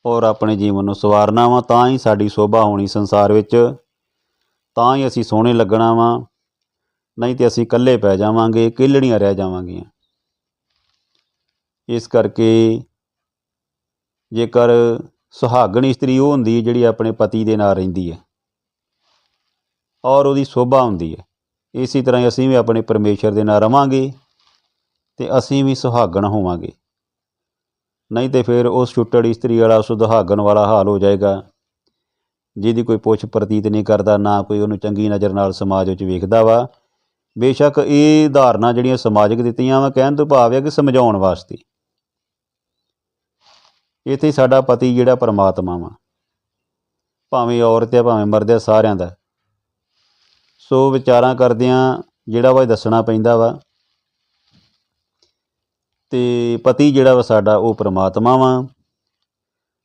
ਔਰ ਆਪਣੇ ਜੀਵਨ ਨੂੰ ਸਵਾਰਨਾ ਵਾ, ਤਾਂ ਹੀ ਸਾਡੀ ਸੋਭਾ ਹੋਣੀ ਸੰਸਾਰ ਵਿੱਚ। ਤਾਂ ਹੀ ਅਸੀਂ ਸੋਹਣੇ ਲੱਗਣਾ ਵਾ, ਨਹੀਂ ਤੇ ਅਸੀਂ ਇਕੱਲੇ ਪੈ ਜਾਵਾਂਗੇ ਕਿਲੜੀਆਂ ਰਹਿ ਜਾਵਾਂਗੀਆਂ। ਇਸ ਕਰਕੇ ਜੇਕਰ ਸੁਹਾਗਣ ਇਸਤਰੀ ਉਹ ਹੁੰਦੀ ਜਿਹੜੀ ਆਪਣੇ ਪਤੀ ਦੇ ਨਾਲ ਰਹਿੰਦੀ ਹੈ, ਔਰ ਉਹਦੀ ਸੋਭਾ ਹੁੰਦੀ ਹੈ, ਇਸੇ ਤਰ੍ਹਾਂ ਹੀ ਅਸੀਂ ਵੀ ਆਪਣੇ ਪਰਮੇਸ਼ਰ ਦੇ ਨਾਲ ਰਵਾਂਗੇ ਤੇ ਅਸੀਂ ਵੀ ਸੁਹਾਗਣ ਹੋਵਾਂਗੇ। ਨਹੀਂ ਤੇ ਫਿਰ ਉਸ ਛੁੱਟੜ ਇਸਤਰੀ ਵਾਲਾ ਸੁਹਾਗਣ ਵਾਲਾ ਹਾਲ ਹੋ ਜਾਏਗਾ। ਜਿਹਦੀ ਕੋਈ ਪੁੱਛ ਪ੍ਰਤੀਤ ਨਹੀਂ ਕਰਦਾ, ਨਾ ਕੋਈ ਉਹਨੂੰ ਚੰਗੀ ਨਜ਼ਰ ਨਾਲ ਸਮਾਜ ਵਿੱਚ ਵੇਖਦਾ ਵਾ। ਬੇਸ਼ੱਕ ਇਹ ਧਾਰਨਾ ਜਿਹੜੀਆਂ ਸਮਾਜਿਕ ਦਿੱਤੀਆਂ ਵਾ, ਕਹਿਣ ਤੋਂ ਭਾਵ ਹੈ ਕਿ ਸਮਝਾਉਣ ਵਾਸਤੇ। ਇੱਥੇ ਸਾਡਾ ਪਤੀ ਜਿਹੜਾ ਪਰਮਾਤਮਾ ਵਾ। ਭਾਵੇਂ ਔਰਤ ਹੈ ਭਾਵੇਂ ਮਰਦ ਹੈ ਸਾਰਿਆਂ ਦਾ। ਸੋ ਵਿਚਾਰਾਂ ਕਰਦਿਆਂ ਜਿਹੜਾ ਵਾ ਇਹ ਦੱਸਣਾ ਪੈਂਦਾ ਵਾ। ਤੇ ਪਤੀ ਜਿਹੜਾ ਵਾ ਸਾਡਾ ਉਹ ਪ੍ਰਮਾਤਮਾ ਵਾ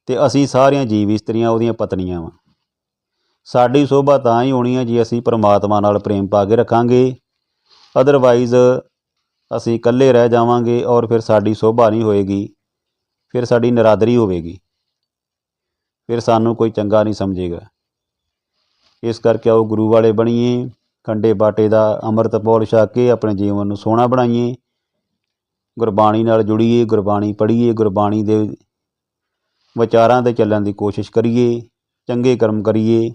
ਤੇ ਅਸੀਂ ਸਾਰੀਆਂ ਜੀਵ ਇਸਤਰੀਆਂ ਉਹਦੀਆਂ ਪਤਨੀਆਂ ਵਾ। ਸਾਡੀ ਸੋਭਾ ਤਾਂ ਹੀ ਹੋਣੀ ਹੈ ਜੇ ਅਸੀਂ ਪ੍ਰਮਾਤਮਾ ਨਾਲ ਪ੍ਰੇਮ ਪਾ ਕੇ ਰੱਖਾਂਗੇ ਅਦਰਵਾਈਜ਼ ਅਸੀਂ ਇਕੱਲੇ ਰਹਿ ਜਾਵਾਂਗੇ ਔਰ ਫਿਰ ਸਾਡੀ ਸੋਭਾ ਨਹੀਂ ਹੋਏਗੀ, ਫਿਰ ਸਾਡੀ ਨਰਾਦਰੀ ਹੋਵੇਗੀ, ਫਿਰ ਸਾਨੂੰ ਕੋਈ ਚੰਗਾ ਨਹੀਂ ਸਮਝੇਗਾ। ਇਸ ਕਰਕੇ ਆਓ ਗੁਰੂ ਵਾਲੇ ਬਣੀਏ ਕੰਡੇ ਬਾਟੇ ਦਾ ਅੰਮ੍ਰਿਤ ਪੌਲ ਛਕ ਕੇ ਆਪਣੇ ਜੀਵਨ ਨੂੰ ਸੋਹਣਾ ਬਣਾਈਏ। ਗੁਰਬਾਣੀ ਨਾਲ ਜੁੜੀਏ, ਗੁਰਬਾਣੀ ਪੜ੍ਹੀਏ, ਗੁਰਬਾਣੀ ਦੇ ਵਿਚਾਰਾਂ ਤੇ ਚੱਲਣ ਦੀ ਕੋਸ਼ਿਸ਼ ਕਰੀਏ, ਚੰਗੇ ਕਰਮ ਕਰੀਏ,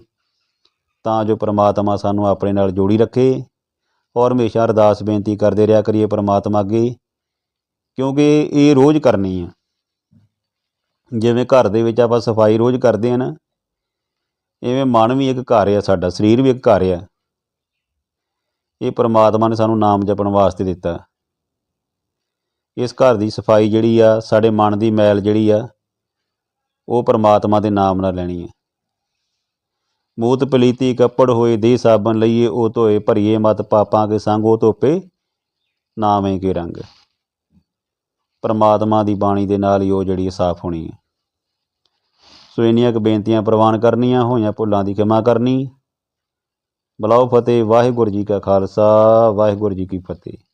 ਤਾਂ ਜੋ ਪ੍ਰਮਾਤਮਾ ਸਾਨੂੰ ਆਪਣੇ ਨਾਲ ਜੋੜੀ ਰੱਖੇ ਔਰ ਹਮੇਸ਼ਾ ਅਰਦਾਸ ਬੇਨਤੀ ਕਰਦੇ ਰਿਹਾ ਕਰੀਏ ਪ੍ਰਮਾਤਮਾ ਅੱਗੇ, ਕਿਉਂਕਿ ਇਹ ਰੋਜ਼ ਕਰਨੀ ਆ। ਜਿਵੇਂ ਘਰ ਦੇ ਵਿੱਚ ਆਪਾਂ ਸਫ਼ਾਈ ਰੋਜ਼ ਕਰਦੇ ਆ ਨਾ, ਇਵੇਂ ਮਨ ਵੀ ਇੱਕ ਘਰ ਆ ਸਾਡਾ, ਸਰੀਰ ਵੀ ਇੱਕ ਘਰ ਆ। ਇਹ ਪ੍ਰਮਾਤਮਾ ਨੇ ਸਾਨੂੰ ਨਾਮ ਜਪਣ ਵਾਸਤੇ ਦਿੱਤਾ। ਇਸ ਘਰ ਦੀ ਸਫ਼ਾਈ ਜਿਹੜੀ ਆ, ਸਾਡੇ ਮਨ ਦੀ ਮੈਲ ਜਿਹੜੀ ਆ, ਉਹ ਪਰਮਾਤਮਾ ਦੇ ਨਾਮ ਨਾਲ ਲੈਣੀ ਹੈ। ਮੂਤ ਪਲੀਤੀ ਕੱਪੜ ਹੋਏ ਦੇ ਸਾਬਨ ਲਈਏ, ਉਹ ਧੋਏ ਭਰੀਏ ਮਤ ਪਾਪਾਂ ਕੇ ਸੰਗ, ਉਹ ਧੋਪੇ ਨਾਵੇਂ ਕੇ ਰੰਗ। ਪਰਮਾਤਮਾ ਦੀ ਬਾਣੀ ਦੇ ਨਾਲ ਹੀ ਉਹ ਜਿਹੜੀ ਸਾਫ਼ ਹੋਣੀ ਹੈ। ਸੋ ਇੰਨੀਆਂ ਕੁ ਬੇਨਤੀਆਂ ਪ੍ਰਵਾਨ ਕਰਨੀਆਂ, ਹੋਈਆਂ ਭੁੱਲਾਂ ਦੀ ਖਿਮਾ ਕਰਨੀ। ਬਲਾਓ ਫਤਿਹ, ਵਾਹਿਗੁਰੂ ਜੀ ਕਾ ਖਾਲਸਾ, ਵਾਹਿਗੁਰੂ ਜੀ ਕੀ ਫਤਿਹ।